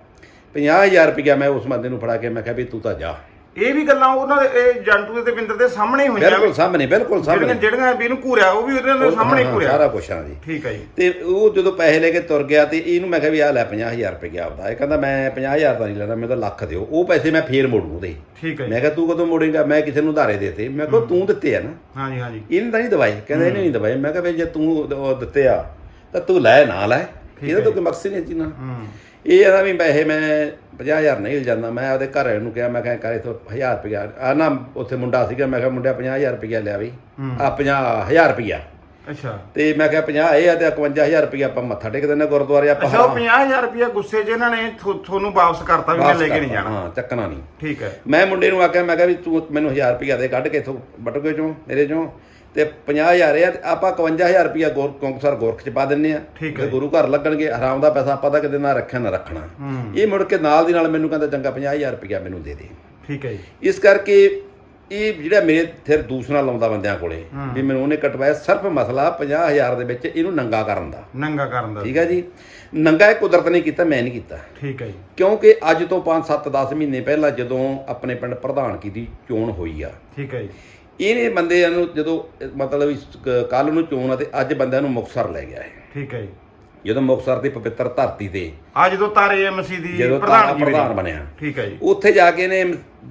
50000 ਰੁਪਇਆ ਮੈਂ ਉਸ ਬੰਦੇ ਨੂੰ ਫੜਾ ਕੇ ਮੈਂ ਕਿਹਾ ਵੀ ਤੂੰ ਤਾਂ ਜਾ। ਇਹ ਵੀ ਗੱਲਾਂ ਉਹਨਾਂ ਦੇ ਇਹ ਜੰਟੂ ਦੇ ਤੇ ਬਿੰਦਰ ਦੇ ਸਾਹਮਣੇ ਹੀ ਹੋਈਆਂ ਬਿਲਕੁਲ ਸਾਹਮਣੇ ਬਿਲਕੁਲ ਜਿਹੜੀਆਂ ਸਾਹਮਣੇ। ਜਿਹੜੀਆਂ ਵੀ ਇਹਨੂੰ ਘੂਰਿਆ ਉਹ ਵੀ ਉਹਦੇ ਨਾਲ ਸਾਹਮਣੇ ਹਾਂ, ਘੂਰਿਆ। ਸਾਰਾ ਕੁਛ ਆ ਜੀ। ਠੀਕ ਹੈ ਜੀ। ਤੇ ਉਹ ਜਦੋਂ ਪੈਸੇ ਲੈ ਕੇ ਤੁਰ ਗਿਆ ਤੇ ਇਹਨੂੰ ਮੈਂ ਕਿਹਾ ਵੀ ਆ ਲੈ 50000 ਰੁਪਇਆ ਆਪਦਾ। ਇਹ ਕਹਿੰਦਾ ਮੈਂ 50000 ਦਾ ਨਹੀਂ ਲੈਣਾ ਮੈਨੂੰ ਤਾਂ ਲੱਖ ਦਿਓ। ਉਹ ਪੈਸੇ ਮੈਂ ਫੇਰ ਮੋੜੂ ਉਹਦੇ। ਠੀਕ ਹੈ ਜੀ। ਮੈਂ ਕਿਹਾ ਤੂੰ ਕਦੋਂ ਮੋੜੇਗਾ? ਮੈਂ ਕਿਸੇ ਨੂੰ ਉਧਾਰੇ ਦੇਤੇ। ਮੈਂ ਕਿਹਾ ਤੂੰ ਦਿੱਤੇ ਆ ਨਾ। ਹਾਂਜੀ ਹਾਂਜੀ। ਇਹਨੇ ਤਾਂ ਨਹੀਂ ਦਵਾਈ ਕਹਿੰਦਾ ਇਹਨੇ ਨਹੀਂ ਦਵਾਈ ਮੈਂ ਕਿਹਾ ਵੀ ਜੇ ਤੂੰ ਉਹ ਦਿੱਤੇ ਆ ਤਾਂ ਤੂੰ ਲੈ ਨਾ ਲੈ। ਇਹਦਾ ਤਾਂ ਕੋਈ ਮਕਸਦ ਨਹੀਂ ਹੂੰ। ਇਹ ਆਦਾ ਵੀ ਪੈਸੇ ਮੈਂ 50000 ਨਹੀਂ ਜਾਂਦਾ ਮੈਂ ਆਪਦੇ ਘਰ ਵਾਲੇ ਨੂੰ ਕਿਹਾ ਮੈਂ ਕਿਹਾ ਕਰ ਇਥੋਂ 1000 ਰੁਪਇਆ ਆ ਨਾ ਉੱਥੇ ਮੁੰਡਾ ਸੀਗਾ ਮੈਂ ਕਿਹਾ ਮੁੰਡਿਆ 50000 ਰੁਪਇਆ ਲਿਆ ਵੀ ਹੂੰ। ਆ 50000 ਰੁਪਇਆ ਅੱਛਾ। ਤੇ ਮੈਂ ਕਿਹਾ 50 ਇਹ ਆ ਤੇ 51000 ਰੁਪਇਆ ਆਪਾਂ ਮੱਥਾ ਟੇਕ ਦਿੰਦੇ ਗੁਰਦੁਆਰੇ ਆਪਾਂ ਅੱਛਾ ਉਹ 50000 ਰੁਪਇਆ ਗੁੱਸੇ 'ਚ ਇਹਨਾਂ ਨੇ ਤੁਹਾਨੂੰ ਵਾਪਸ ਕਰਤਾ ਵੀ ਮੈਂ ਲੈ ਕੇ ਨਹੀਂ ਜਾਣਾ। ਹਾਂ ਚੱਕਣਾ ਨਹੀਂ। ਠੀਕ ਹੈ। ਮੈਂ ਮੁੰਡੇ ਨੂੰ ਆਖਿਆ ਮੈਂ ਕਿਹਾ ਵੀ ਤੂੰ ਮੈਨੂੰ 1000 ਰੁਪਇਆ ਦੇ ਕੱਢ ਕੇ ਇਥੋਂ ਬਟੂਏ ਚੋਂ ਮੇਰੇ ਚੋਂ। ਤੇ 50000 ਆ ਤੇ ਆਪਾਂ 51000 ਰੁਪਇਆ ਗੋਰ ਕੌਂਕਸਰ ਗੋਰਖ ਚ ਪਾ ਦਿੰਨੇ ਆ। ਤੇ ਗੁਰੂ ਘਰ ਲੱਗਣਗੇ ਹਰਾਮ ਦਾ ਪੈਸਾ ਆਪਾਂ ਤਾਂ ਕਿਤੇ ਨਾ ਰੱਖਿਆ ਨਾ ਰੱਖਣਾ। ਇਹ ਮੁੜ ਕੇ ਨਾਲ ਦੀ ਨਾਲ ਮੈਨੂੰ ਕਹਿੰਦਾ ਚੰਗਾ 50000 ਰੁਪਇਆ ਮੈਨੂੰ ਦੇ ਦੇ। ਠੀਕ ਹੈ ਜੀ। ਇਸ ਕਰਕੇ ਇਹ ਜਿਹੜਾ ਮੇਰੇ ਫਿਰ ਦੂਸਰਾ ਲਾਉਂਦਾ ਬੰਦਿਆਂ ਕੋਲੇ ਵੀ ਮੈਨੂੰ ਉਹਨੇ ਕਟਵਾਇਆ ਸਿਰਫ ਮਸਲਾ 50000 ਦੇ ਵਿੱਚ ਇਹਨੂੰ ਨੰਗਾ ਕਰਨ ਦਾ। ਨੰਗਾ ਕਰਨ ਦਾ। ਠੀਕ ਹੈ ਜੀ? ਨੰਗਾ ਇਹ ਕੁਦਰਤ ਨੇ ਕੀਤਾ ਮੈਂ ਨਹੀਂ ਕੀਤਾ। ਠੀਕ ਹੈ ਜੀ। ਕਿਉਂਕਿ ਅੱਜ ਤੋਂ 5 7 10 ਮਹੀਨੇ ਪਹਿਲਾਂ ਜਦੋਂ ਆਪਣੇ ਪਿੰਡ ਪ੍ਰਧਾਨਗੀ ਦੀ ਚੋਣ ਹੋਈ ਆ। ਠੀਕ ਹੈ ਜੀ। ਇਹਨੇ ਬੰਦਿਆਂ ਨੂੰ ਜਦੋਂ ਮਤਲਬ ਕੱਲ ਨੂੰ ਚੋਣ ਆ ਤੇ ਅੱਜ ਬੰਦਿਆਂ ਨੂੰ ਮੁਕਤਸਰ ਲੈ ਗਿਆ ਹੈ ਠੀਕ ਹੈ ਜੀ। ਜਦੋਂ ਮੁਕਤਸਰ ਦੀ ਪਵਿੱਤਰ ਧਰਤੀ ਤੇ ਆ ਜਦੋਂ ਤਾਰੇ ਐਮਸੀ ਦੀ ਪ੍ਰਧਾਨ ਪ੍ਰਧਾਨ ਬਣਿਆ। ਠੀਕ ਹੈ ਜੀ। ਉੱਥੇ ਜਾ ਕੇ ਇਹਨੇ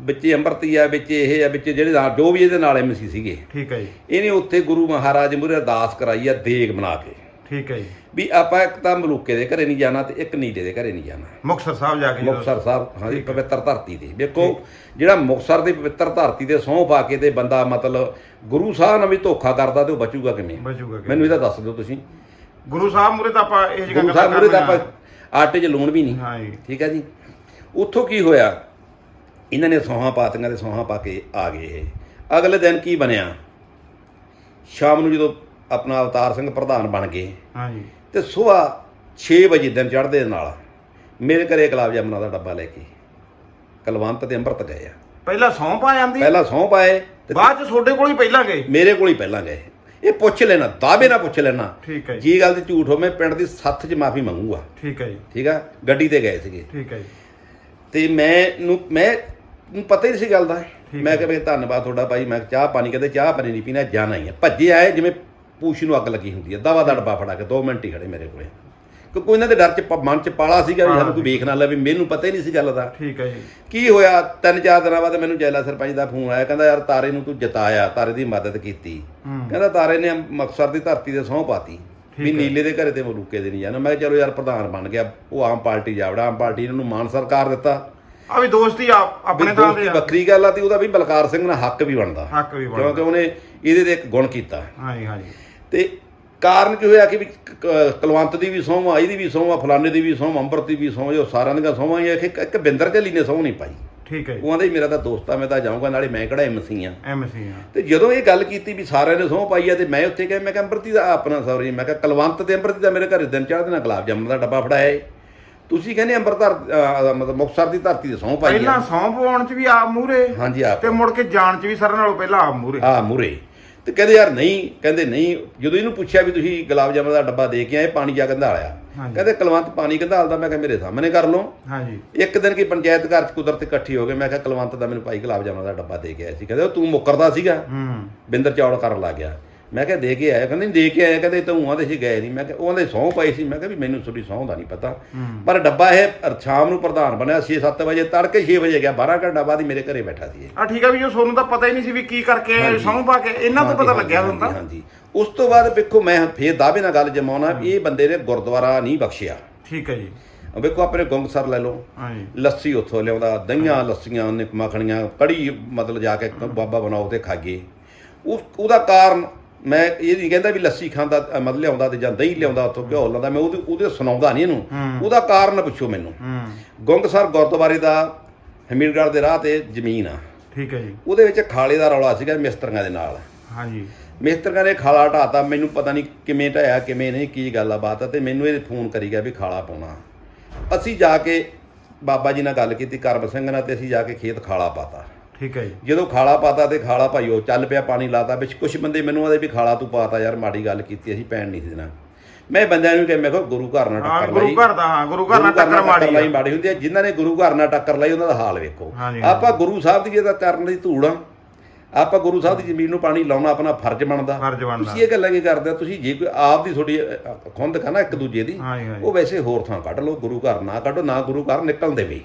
ਵਿੱਚ ਅੰਮ੍ਰਿਤੀ ਆ ਵਿੱਚ ਇਹ ਆ ਵਿੱਚ ਜਿਹੜੇ ਜੋ ਵੀ ਇਹਦੇ ਨਾਲ ਐਮਸੀ ਸੀਗੇ। ਠੀਕ ਹੈ ਜੀ। ਇਹਨੇ ਉੱਥੇ ਗੁਰੂ ਮਹਾਰਾਜ ਮੁਰੇ ਅਰਦਾਸ ਕਰਾਈ ਆ ਦੇਗ ਬਣਾ ਕੇ। ਠੀਕ ਹੈ ਜੀ। ਵੀ ਆਪਾਂ ਇੱਕ ਤਾਂ ਮਲੂਕੇ ਦੇ ਘਰੇ ਨਹੀਂ ਜਾਣਾ ਤੇ ਇੱਕ ਨੀਲੇ ਦੇ ਘਰੇ ਨਹੀਂ ਜਾਣਾ। ਮੁਕਤਸਰ ਸਾਹਿਬ ਜਾ ਕੇ ਜਦੋਂ- ਮੁਕਤਸਰ ਸਾਹਿਬ ਹਾਂਜੀ ਪਵਿੱਤਰ ਧਰਤੀ ਤੇ। ਵੇਖੋ ਜਿਹੜਾ ਮੁਕਤਸਰ ਦੀ ਪਵਿੱਤਰ ਧਰਤੀ ਤੇ ਸਹੁੰ ਪਾ ਕੇ ਤੇ ਬੰਦਾ ਮਤਲਬ ਗੁਰੂ ਸਾਹਿਬ ਨਾਲ ਵੀ ਧੋਖਾ ਕਰਦਾ ਤੇ ਉਹ ਬਚੂਗਾ ਕਿਵੇਂ? ਬਚੂਗਾ ਕਿ ਮੈਨੂੰ ਇਹਦਾ ਦੱਸ ਦਿਓ ਤੁਸੀਂ। ਗੁਰੂ ਸਾਹਿਬ ਮੁਰੇ ਤਾਂ ਆਪਾਂ ਇਹ ਗੁਰੂ ਸਾਹਿਬ ਮੁਰੇ ਤਾਂ ਆਪਾਂ ਆਟੇ 'ਚ ਲੂਣ ਵੀ ਨਹੀਂ। ਹਾਂ ਜੀ। ਠੀਕ ਹੈ ਜੀ। ਉੱਥੋਂ ਕੀ ਹੋਇਆ? ਇਹਨਾਂ ਨੇ ਸੌਹਾਂ ਪਾਤੀਆਂ ਤੇ ਸੌਹਾਂ ਪਾ ਕੇ ਆ ਗਏ ਇਹ। ਅਗਲੇ ਦਿਨ ਕੀ ਬਣਿਆ? ਸ਼ਾਮ ਨੂੰ ਜਦੋਂ ਆਪਣਾ ਅਵਤਾਰ ਸਿੰਘ ਪ੍ਰਧਾਨ ਬਣ ਗਏ। ਹਾਂ ਜੀ ਤੇ ਸਵੇਰ 6 ਵਜੇ ਦਿਨ ਚੜ੍ਹਦੇ ਨਾਲ ਮੇਰੇ ਘਰੇ ਗੁਲਾਬ ਜਾਮਨਾਂ ਦਾ ਡੱਬਾ ਲੈ ਕੇ ਕਲਵੰਤ ਤੇ ਅੰਮ੍ਰਿਤ ਗਏ ਆ। ਪਹਿਲਾਂ ਸੌਂ ਪਾ ਜਾਂਦੀ? ਪਹਿਲਾਂ ਸਹੁੰ ਪਾਏ ਤੇ ਬਾਅਦ ਚ ਤੁਹਾਡੇ ਕੋਲ ਹੀ ਪਹਿਲਾਂ ਗਏ? ਮੇਰੇ ਕੋਲ ਹੀ ਪਹਿਲਾਂ ਗਏ। ਇਹ ਪੁੱਛ ਲੈਣਾ ਦਾਅਵੇ ਨਾਲ ਪੁੱਛ ਲੈਣਾ। ਠੀਕ ਹੈ ਜੀ। ਜੀ ਗੱਲ ਤੇ ਝੂਠ ਹੋ ਮੈਂ ਪਿੰਡ ਦੀ ਸੱਥ 'ਚ ਮਾਫੀ ਮੰਗੂਗਾ। ਠੀਕ ਹੈ ਜੀ। ਠੀਕ ਆ? ਗੱਡੀ ਤੇ ਗਏ ਸੀਗੇ। ਠੀਕ ਹੈ ਜੀ। ਤੇ ਮੈਂ ਨੂੰ ਮੈਂ ਨੂੰ ਪਤਾ ਹੀ ਨਹੀਂ ਸੀ ਗੱਲ ਦਾ। ਮੈਂ ਕਿਹਾ ਵੀ ਧੰਨਵਾਦ ਤੁਹਾਡਾ ਭਾਈ। ਮੈਂ ਕਿਹਾ ਚਾਹ ਪਾਣੀ ਕਹਿੰਦੇ ਚਾਹ ਪਾਣੀ ਨਹੀਂ ਪੀਣਾ ਜਾਣਾ ਹੀ ਹੈ ਭੱਜੇ ਆਏ ਜਿਵੇਂ ਪੂਛ ਨੂੰ ਅੱਗ ਲੱਗੀ ਹੁੰਦੀ ਹੈ। ਦਵਾ ਦਾ ਡੱਬਾ ਫੜਾ ਕੇ 2 ਮਿੰਟ ਹੀ ਖੜੇ ਮੇਰੇ ਕੋਲੇ। ਕਿਉਂਕਿ ਇਹਨਾਂ ਦੇ ਡਰ ਚ ਪ- ਮਨ ਚ ਪਾਲਾ ਸੀਗਾ ਵੀ ਸਾਨੂੰ ਕੋਈ ਵੇਖ ਨਾ ਲਵੇ ਮੈਨੂੰ ਪਤਾ ਹੀ ਨਹੀਂ ਸੀ ਗੱਲ ਦਾ। ਠੀਕ ਹੈ ਜੀ। ਕੀ ਹੋਇਆ? ਤਿੰਨ ਚਾਰ ਦਿਨਾਂ ਬਾਅਦ ਮੈਨੂੰ ਜੈਲਾ ਸਰਪੰਚ ਦਾ ਫੋਨ ਆਇਆ ਕਹਿੰਦਾ ਯਾਰ ਤਾਰੇ ਨੂੰ ਤੂੰ ਜਿਤਾਇਆ ਤਾਰੇ ਦੀ ਮਦਦ ਕੀਤੀ। ਹੂੰ। ਕਹਿੰਦਾ ਤਾਰੇ ਨੇ ਮਕਸਰ ਦੀ ਧਰਤੀ ਤੇ ਸਹੁੰ ਪਾਤੀ ਵੀ। ਨੀਲੇ ਦੇ ਘਰੇ ਤੇ ਮਲੂਕੇ ਦੇ ਨਹੀਂ ਜਾਣਾ। ਮੈਂ ਕਿਹਾ ਚਲੋ ਯਾਰ ਪ੍ਰਧਾਨ ਬਣ ਗਿਆ ਉਹ ਆਮ ਪਾਰਟੀ ਜਾਵੜਾ ਆਮ ਪਾਰਟੀ ਇਹਨਾਂ ਨੂੰ ਮਾਨ ਸਰਕਾਰ ਦਿੱਤਾ। ਆ ਵੀ ਦੋਸਤੀ ਆ ਆਪਣੇ ਤਾਂ ਦੇ ਆ। ਵੱਖਰੀ ਗੱਲ ਆ ਤੇ ਉਹਦਾ ਵੀ ਬਲਕਾਰ ਸਿੰਘ ਨਾਲ ਹੱਕ ਵੀ ਬਣਦਾ। ਹੱਕ ਵੀ ਕਿਉਂਕਿ ਬਣਦਾ ਉਹਨੇ ਇਹਦੇ ਤੇ ਇੱਕ ਗੁਣ ਕੀਤਾ। ਹਾਂ ਜੀ ਹਾਂ ਜੀ ਤੇ ਕਾਰਨ ਕੀ ਹੋਇਆ ਕਿ ਵੀ ਕ- ਕ- ਕੁਲਵੰਤ ਦੀ ਵੀ ਸਹੁੰ ਆ ਇਹਦੀ ਵੀ ਸਹੁੰ ਆ ਫਲਾਣੇ ਦੀ ਵੀ ਸਹੁੰ ਅੰਮ੍ਰਿਤ ਦੀ ਵੀ ਸਹੁੰ ਜੋ ਸਾਰਿਆਂ ਦੀਆਂ ਸਹੁੰਆਂ ਹੀ ਆ, ਇੱਕ ਇੱਕ ਬਿੰਦਰ ਝੱਲੀ ਨੇ ਸਹੁੰ ਨਹੀਂ ਪਾਈ। ਠੀਕ ਹੈ ਜੀ। ਉਹ ਆਂਦਾ ਮੇਰਾ ਤਾਂ ਦੋਸਤ ਆ ਮੈਂ ਤਾਂ ਜਾਊਂਗਾ ਨਾਲੇ ਮੈਂ ਕਿਹੜਾ ਐਮਸੀ ਆ। ਐਮਸੀ ਆ। ਤੇ ਜਦੋਂ ਇਹ ਗੱਲ ਕੀਤੀ ਵੀ ਸਾਰਿਆਂ ਨੇ ਸਹੁੰ ਪਾਈ ਆ ਤੇ ਮੈਂ ਉੱਥੇ ਕਿਹਾ ਮੈਂ ਕਿਹਾ ਅੰਮ੍ਰਿਤੀ ਦਾ ਆਪਣਾ ਸੌਰੀ ਮੈਂ ਕਿਹਾ ਕੁਲਵੰਤ ਤੇ ਅੰਮ੍ਰਿਤੀ ਦਾ ਮੇਰੇ ਘਰੇ ਦਿਨ ਚੜ੍ਹਦੇ ਨਾਲ ਗੁਲਾਬ ਜਾਮਨ ਦਾ ਡੱਬਾ ਫੜਾਇਆ ਏ। ਤੁਸੀਂ ਕਹਿੰਦੇ ਅੰਮ੍ਰਿਤਧਾਰ ਅਹ, ਮਤਲਬ ਮੁਕਤਸਰ ਦੀ ਧਰਤੀ ਤੇ ਸਹੁੰ ਪਾਈ ਪਹਿਲਾਂ ਆ ਸੌਂ ਪਾਉਣ ਚ ਵੀ ਆ ਮੂਰੇ ਹਾਂਜੀ ਆਪ। ਤੇ ਮੁੜ ਕੇ ਜਾਣ ਚ ਵੀ ਸਰ ਨਾਲੋਂ ਪਹਿਲਾਂ ਆ ਮੂਰੇ ਆ ਮੁਰੇ ਤੇ ਕਹਿੰਦੇ ਯਾਰ ਨਹੀਂ ਕਹਿੰਦੇ ਨਹੀਂ। ਜਦੋਂ ਇਹਨੂੰ ਪੁੱਛਿਆ ਵੀ ਤੁਸੀਂ ਗੁਲਾਬ ਜਾਮਨ ਦਾ ਡੱਬਾ ਦੇ ਕੇ ਆਏ ਪਾਣੀ ਜਾ ਕੰਧਾਲਿਆ ਹਾਂਜੀ। ਕਹਿੰਦੇ ਕੁਲਵੰਤ ਪਾਣੀ ਕੰਧਾਲਦਾ ਮੈਂ ਕਿਹਾ ਮੇਰੇ ਸਾਹਮਣੇ ਕਰ ਲਓ। ਹਾਂ ਜੀ ਇੱਕ ਦਿਨ ਕੀ ਪੰਚਾਇਤ ਘਰ ਚ ਕੁਦਰਤ ਇਕੱਠੀ ਹੋ ਗਏ ਮੈਂ ਕਿਹਾ ਕੁਲਵੰਤ ਦਾ ਮੈਨੂੰ ਭਾਈ ਗੁਲਾਬ ਜਾਮਨ ਦਾ ਡੱਬਾ ਦੇ ਕੇ ਆਇਆ ਸੀ। ਕਹਿੰਦੇ ਉਹ ਤੂੰ ਮੁੱਕਰਦਾ ਸੀਗਾ। ਹੂੰ। ਬਿੰਦਰ ਚੌੜ ਕਰਨ ਲੱਗ ਗਿਆ। ਮੈਂ ਕਿਹਾ ਦੇ ਕੇ ਆਇਆ ਕਹਿੰਦੇ ਦੇ ਕੇ ਆਇਆ ਕਹਿੰਦੇ ਤੂੰ ਆਂਦੇ ਸੀ ਗਏ ਨਹੀਂ ਮੈਂ ਕਿਹਾ ਉਹਨਾਂ ਦੇ ਸਹੁੰ ਪਾਈ ਸੀ। ਮੈਂ ਕਿਹਾ ਵੀ ਮੈਨੂੰ ਤੁਹਾਡੀ ਸਹੁੰ ਦਾ ਨਹੀਂ ਪਤਾ। ਪਰ ਡੱਬਾ ਇਹ ਸ਼ਾਮ ਨੂੰ ਪ੍ਰਧਾਨ ਬਣਿਆ 6-7 ਵਜੇ ਤੜਕੇ 6 ਵਜੇ ਗਿਆ। 12 ਘੰਟਾ ਬਾਅਦ ਹੀ ਮੇਰੇ ਘਰੇ ਬੈਠਾ ਸੀ ਇਹ। ਆ ਠੀਕ ਆ ਵੀ ਜੋ ਸੋਨੂੰ ਤਾਂ ਪਤਾ ਹੀ ਨਹੀਂ ਸੀ ਵੀ ਕੀ ਕਰਕੇ। ਸੌਂ ਪਾ ਕੇ। ਇਹਨਾਂ ਤੋਂ ਪਤਾ ਲੱਗਿਆ ਹੁੰਦਾ ਹਾਂਜੀ ਉਸ ਤੋਂ ਬਾਅਦ ਵੇਖੋ ਮੈਂ ਫੇਰ ਦਾਅਵੇ ਨਾਲ ਗੱਲ ਜਮਾਉਣਾ ਵੀ ਇਹ ਬੰਦੇ ਨੇ ਗੁਰਦੁਆਰਾ ਨਹੀਂ ਬਖਸ਼ਿਆ। ਠੀਕ ਹੈ ਜੀ। ਵੇਖੋ ਆਪਣੇ ਗੁੰਗਸਰ ਲੈ ਲਓ। ਲੱਸੀ ਉੱਥੋਂ ਲਿਆਉਂਦਾ ਦਹੀਆਂ ਲੱਸੀਆਂ ਉਹਨੇ ਮੱਖਣੀਆਂ ਕੜੀ ਮਤਲਬ ਜਾ ਕੇ ਬਾਬਾ ਬਣਾਓ ਤੇ ਖਾਗੇ ਉਹ ਉਹਦਾ ਕਾਰਨ ਮੈਂ ਇਹ ਨਹੀਂ ਕਹਿੰਦਾ ਵੀ ਲੱਸੀ ਖਾਂਦਾ ਅ, ਮਤਲਬ ਲਿਆਉਂਦਾ ਤੇ ਜਾਂ ਦਹੀਂ ਲਿਆਉਂਦਾ ਉੱਥੋਂ ਘਿਓ ਲਾਉਂਦਾ ਮੈਂ ਉਹਦੇ ਉਹਦੇ ਸੁਣਾਉਂਦਾ ਨਹੀਂ ਇਹਨੂੰ। ਉਹਦਾ ਕਾਰਨ ਪੁੱਛੋ ਮੈਨੂੰ। ਹੂੰ। ਗੁੰਗਸਰ ਗੁਰਦੁਆਰੇ ਦਾ ਹਮੀਰਗੜ੍ਹ ਦੇ ਰਾਹ ਤੇ ਜ਼ਮੀਨ ਆ। ਠੀਕ ਹੈ ਜੀ। ਉਹਦੇ ਵਿੱਚ ਖਾਲੇ ਦਾ ਰੌਲਾ ਸੀਗਾ ਮਿਸਤਰੀਆਂ ਦੇ ਨਾਲ। ਹਾਂ ਜੀ ਮਿਸਤਰੀਆਂ ਨੇ ਖਾਲਾ ਢਾਤਾ ਮੈਨੂੰ ਪਤਾ ਨਹੀਂ ਕਿਵੇਂ ਢਾਇਆ ਕਿਵੇਂ ਨਹੀਂ ਕੀ ਗੱਲ ਆ ਬਾਤ ਆ ਤੇ ਮੈਨੂੰ ਇਹ ਫੋਨ ਕਰੀ ਗਿਆ ਵੀ ਖਾਲਾ ਪਾਉਣਾ। ਅਸੀਂ ਜਾ ਕੇ ਬਾਬਾ ਜੀ ਨਾਲ ਗੱਲ ਕੀਤੀ ਕਰਮ ਸਿੰਘ ਨਾਲ ਤੇ ਅਸੀਂ ਜਾ ਕੇ ਖੇਤ ਖਾਲਾ ਪਾਤਾ। ਠੀਕ ਹੈ ਜੀ। ਜਦੋਂ ਖਾਲਾ ਪਾਤਾ ਤੇ ਖਾਲਾ ਭਾਈ ਉਹ ਚੱਲ ਪਿਆ ਪਾਣੀ ਲਾਤਾ ਵਿੱਚ ਕੁਝ ਬੰਦੇ ਮੈਨੂੰ ਆਦੇ ਵੀ ਖਾਲਾ ਤੂੰ ਪਾਤਾ ਯਾਰ ਮਾੜੀ ਗੱਲ ਕੀਤੀ ਅਸੀਂ ਪੈਣ ਨਹੀਂ ਸੀ ਦੇਣਾ। ਮੈਂ ਬੰਦਿਆਂ ਨੂੰ ਕਿਹਾ ਮੈਂ ਕਿਹਾ ਗੁਰੂ ਘਰ ਨਾਲ ਟੱਕਰ ਗੁਰੂ ਲਈ। ਘਰ ਦਾ ਹਾਂ ਗੁਰੂ ਘਰ ਨਾਲ ਟੱਕਰ ਮਾੜੀ ਲਾਈ। ਮਾੜੀ ਹੁੰਦੀ ਹੈ ਜਿਨ੍ਹਾਂ ਨੇ ਗੁਰੂ ਘਰ ਨਾਲ ਟੱਕਰ ਲਈ ਉਹਨਾਂ ਦਾ ਹਾਲ ਵੇਖੋ। ਆਪਾਂ ਗੁਰੂ ਸਾਹਿਬ ਦੀ ਜੇ ਤਾਂ ਕਰਨ ਦੀ ਧੂੜ ਆਪਾਂ ਗੁਰੂ ਸਾਹਿਬ ਦੀ ਜ਼ਮੀਨ ਨੂੰ ਪਾਣੀ ਲਾਉਣਾ ਆਪਣਾ ਫਰਜ਼ ਬਣਦਾ। ਫਰਜ਼ ਬਣਦਾ। ਤੁਸੀਂ ਇਹ ਗੱਲਾਂ ਕੀ ਕਰਦੇ ਹੋ? ਤੁਸੀਂ ਜੇ ਕੋਈ ਆਪ ਦੀ ਤੁਹਾਡੀ ਖੁੰਦ ਨਾ ਇੱਕ ਦੂਜੇ ਦੀ ਉਹ ਵੈਸੇ ਹੋਰ ਥਾਂ ਕੱਢ ਲਓ ਗੁਰੂ ਘਰ ਨਾ ਕੱਢੋ ਨਾ ਗੁਰੂ ਘਰ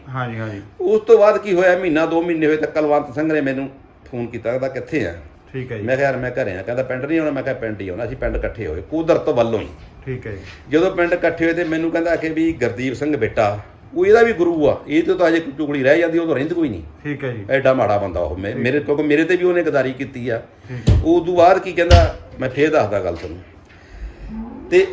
ਹਾਂ ਜੀ ਉਸ ਤੋਂ ਬਾਅਦ ਕੀ ਹੋਇਆ? ਮਹੀਨਾ ਦੋ ਮਹੀਨੇ ਹੋਏ ਤੱਕ ਕਲਵੰਤ ਸਿੰਘ ਨੇ ਮੈਨੂੰ ਫੋਨ ਕੀਤਾ ਕਹਿੰਦਾ ਕਿੱਥੇ ਆ? ਠੀਕ ਹੈ ਜੀ। ਮੈਂ ਕਿਹਾ ਯਾਰ ਮੈਂ ਘਰੇ ਆ। ਕਹਿੰਦਾ ਪਿੰਡ ਨਹੀਂ ਆਉਣਾ ਮੈਂ ਕਿਹਾ ਪਿੰਡ ਹੀ ਆਉਣਾ ਅਸੀਂ ਪਿੰਡ ਇਕੱਠੇ ਹੋਏ। ਕੁਦਰਤ ਵੱਲੋਂ ਹੀ। ਠੀਕ ਹੈ ਜੀ। ਜਦੋਂ ਪਿੰਡ ਇਕੱਠੇ ਹੋਏ ਤੇ ਮੈਨੂੰ ਕਹਿੰਦਾ ਕਿ ਵੀ ਗੁਰਦੀਪ ਸਿੰਘ ਬੇਟਾ ਉਹ ਇਹਦਾ ਵੀ ਗੁਰੂ ਆ ਇਹ ਤੋਂ ਤਾਂ ਅਜੇ ਕੋਈ ਚੁਗਲੀ ਰਹਿ ਜਾਂਦੀ ਉਹ ਤੋਂ ਰਹਿੰਦ ਕੋਈ ਨਹੀਂ। ਠੀਕ ਹੈ ਜੀ। ਐਡਾ ਮਾੜਾ ਬੰਦਾ ਉਹ ਮੇ- ਮੇਰੇ ਕਿਉਂਕਿ ਮੇਰੇ ਤੇ ਵੀ ਉਹਨੇ ਗਦਾਰੀ ਕੀਤੀ ਆ। ਉਹ ਤੋਂ ਬਾਅਦ ਕੀ ਕਹਿੰਦਾ ਮੈਂ ਫੇਰ ਦੱਸਦਾ ਗੱਲ ਤੁਹਾਨੂੰ। ਤੇ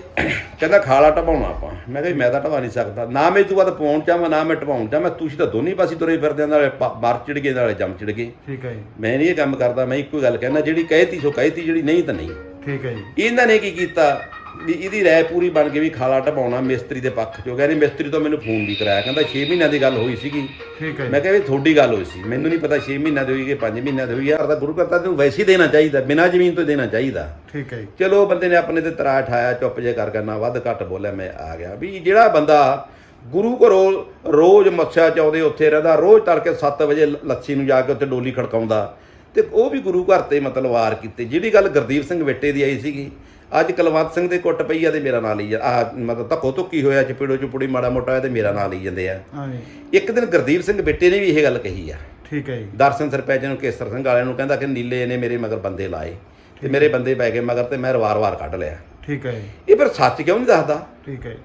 ਕਹਿੰਦਾ ਖਾਲਾ ਢਵਾਉਣਾ ਆਪਾਂ। ਮੈਂ ਕਿਹਾ ਮੈਂ ਤਾਂ ਢਵਾ ਨਹੀਂ ਸਕਦਾ। ਨਾ ਮੈਂ ਤੋਂ ਬਾਅਦ ਪਾਉਣ ਚਾਹਾਂ ਨਾ ਮੈਂ ਢਵਾਉਣ ਚਾਹਾਂ ਤੁਸੀਂ ਤਾਂ ਦੋਨੇ ਪਾਸੇ ਤੁਰੇ ਫਿਰਦੇ ਆਂ, ਨਾਲੇ ਮਰ ਚਿੜ ਗਏ ਨਾਲੇ ਜੰਮ ਚਿੜ ਗਏ। ਠੀਕ ਹੈ ਜੀ। ਮੈਂ ਨਹੀਂ ਇਹ ਕੰਮ ਕਰਦਾ ਮੈਂ ਇੱਕੋ ਗੱਲ ਕਹਿਣਾ ਜਿਹੜੀ ਕਹਿਤੀ ਸੋ ਕਹਿਤੀ ਜਿਹੜੀ ਨਹੀਂ ਤਾਂ ਨਹੀਂ। ਠੀਕ ਹੈ ਜੀ। ਇਹਨਾਂ ਨੇ ਕੀ ਕੀਤਾ? ਵੀ ਇਹਦੀ ਰਾਏ ਪੂਰੀ ਬਣ ਗਈ ਵੀ ਖਾਲਾ ਢਪਾਉਣਾ ਮਿਸਤਰੀ ਦੇ ਪੱਖ ਚੋਂ। ਕਹਿੰਦੇ ਮਿਸਤਰੀ ਤੋਂ ਮੈਨੂੰ ਫੋਨ ਵੀ ਕਰਾਇਆ। ਕਹਿੰਦਾ 6 ਮਹੀਨਿਆਂ ਦੀ ਗੱਲ ਹੋਈ ਸੀਗੀ। ਠੀਕ ਹੈ ਮੈਂ ਕਿਹਾ ਵੀ ਤੁਹਾਡੀ ਗੱਲ ਹੋਈ ਸੀ। ਮੈਨੂੰ ਨਹੀਂ ਪਤਾ 6 ਮਹੀਨਿਆਂ ਦੀ ਹੋਈ ਕਿ 5 ਮਹੀਨਿਆਂ ਦੀ ਹੋਈ ਯਾਰ ਤਾਂ ਗੁਰੂ ਕਰਤਾ ਤੈਨੂੰ ਵੈਸੇ ਹੀ ਦੇਣਾ ਚਾਹੀਦਾ। ਬਿਨਾਂ ਜ਼ਮੀਨ ਤੋਂ ਦੇਣਾ ਚਾਹੀਦਾ। ਠੀਕ ਹੈ ਚਲੋ ਬੰਦੇ ਨੇ ਆਪਣੇ ਤੇ ਤਰਾ ਠਾਇਆ ਚੁੱਪ ਜੇ ਕਰ ਕਰਨਾ ਵੱਧ ਘੱਟ ਬੋਲਿਆ ਮੈਂ ਆ ਗਿਆ। ਵੀ ਜਿਹੜਾ ਬੰਦਾ ਗੁਰੂ ਘਰੋਂ ਰੋਜ਼ ਮੱਛਾ ਚਾਉਂਦੇ ਉੱਥੇ ਰਹਿੰਦਾ ਰੋਜ਼ ਤੜਕੇ 7 ਵਜੇ ਲੱਛੀ ਨੂੰ ਜਾ ਕੇ ਉੱਥੇ ਡੋਲੀ ਖੜਕਾਉਂਦਾ। ਤੇ ਉਹ ਵੀ ਗੁਰੂ ਘਰ ਤੇ ਮਤਲਬ ਵਾਰ ਕੀਤੇ। ਜਿਹੜੀ ਗੱਲ ਗੁਰਦੀਪ ਸਿੰਘ ਵੇਟੇ ਦੀ ਆਈ ਸੀਗੀ ਅੱਜ ਕੁਲਵੰਤ ਸਿੰਘ ਦੇ ਕੁੱਟ ਪਈ ਆ ਤੇ ਮੇਰਾ ਨਾਂ ਲਈ ਆ ਮਤਲਬ ਧੱਕੋ ਧੁੱਕੀ ਹੋਇਆ ਚਪੇੜੋ ਚਪੁੜੀ ਮਾੜਾ ਮੋਟਾ ਹੋਇਆ ਤੇ ਮੇਰਾ ਨਾਂ ਲਈ ਜਾਂਦੇ ਆ। ਹਾਂਜੀ ਇੱਕ ਦਿਨ ਗੁਰਦੀਪ ਸਿੰਘ ਬੇਟੇ ਨੇ ਵੀ ਇਹ ਗੱਲ ਕਹੀ ਆ। ਠੀਕ ਹੈ ਜੀ। ਦਰਸ਼ਨ ਸਰਪੰਚ ਨੂੰ ਕੇਸਰ ਸਿੰਘ ਵਾਲਿਆਂ ਨੂੰ ਕਹਿੰਦਾ ਕਿ ਨੀਲੇ ਨੇ ਮੇਰੇ ਮਗਰ ਬੰਦੇ ਲਾਏ ਤੇ ਮੇਰੇ ਬੰਦੇ ਪੈ ਗਏ ਮਗਰ ਤੇ ਮੈਂ ਵਾਰ-ਵਾਰ ਕੱਢ ਲਿਆ। ਠੀਕ ਹੈ ਜੀ। ਇਹ ਫਿਰ ਸੱਚ ਕਿਉਂ ਨਹੀਂ ਦੱਸਦਾ? ਠੀਕ ਹੈ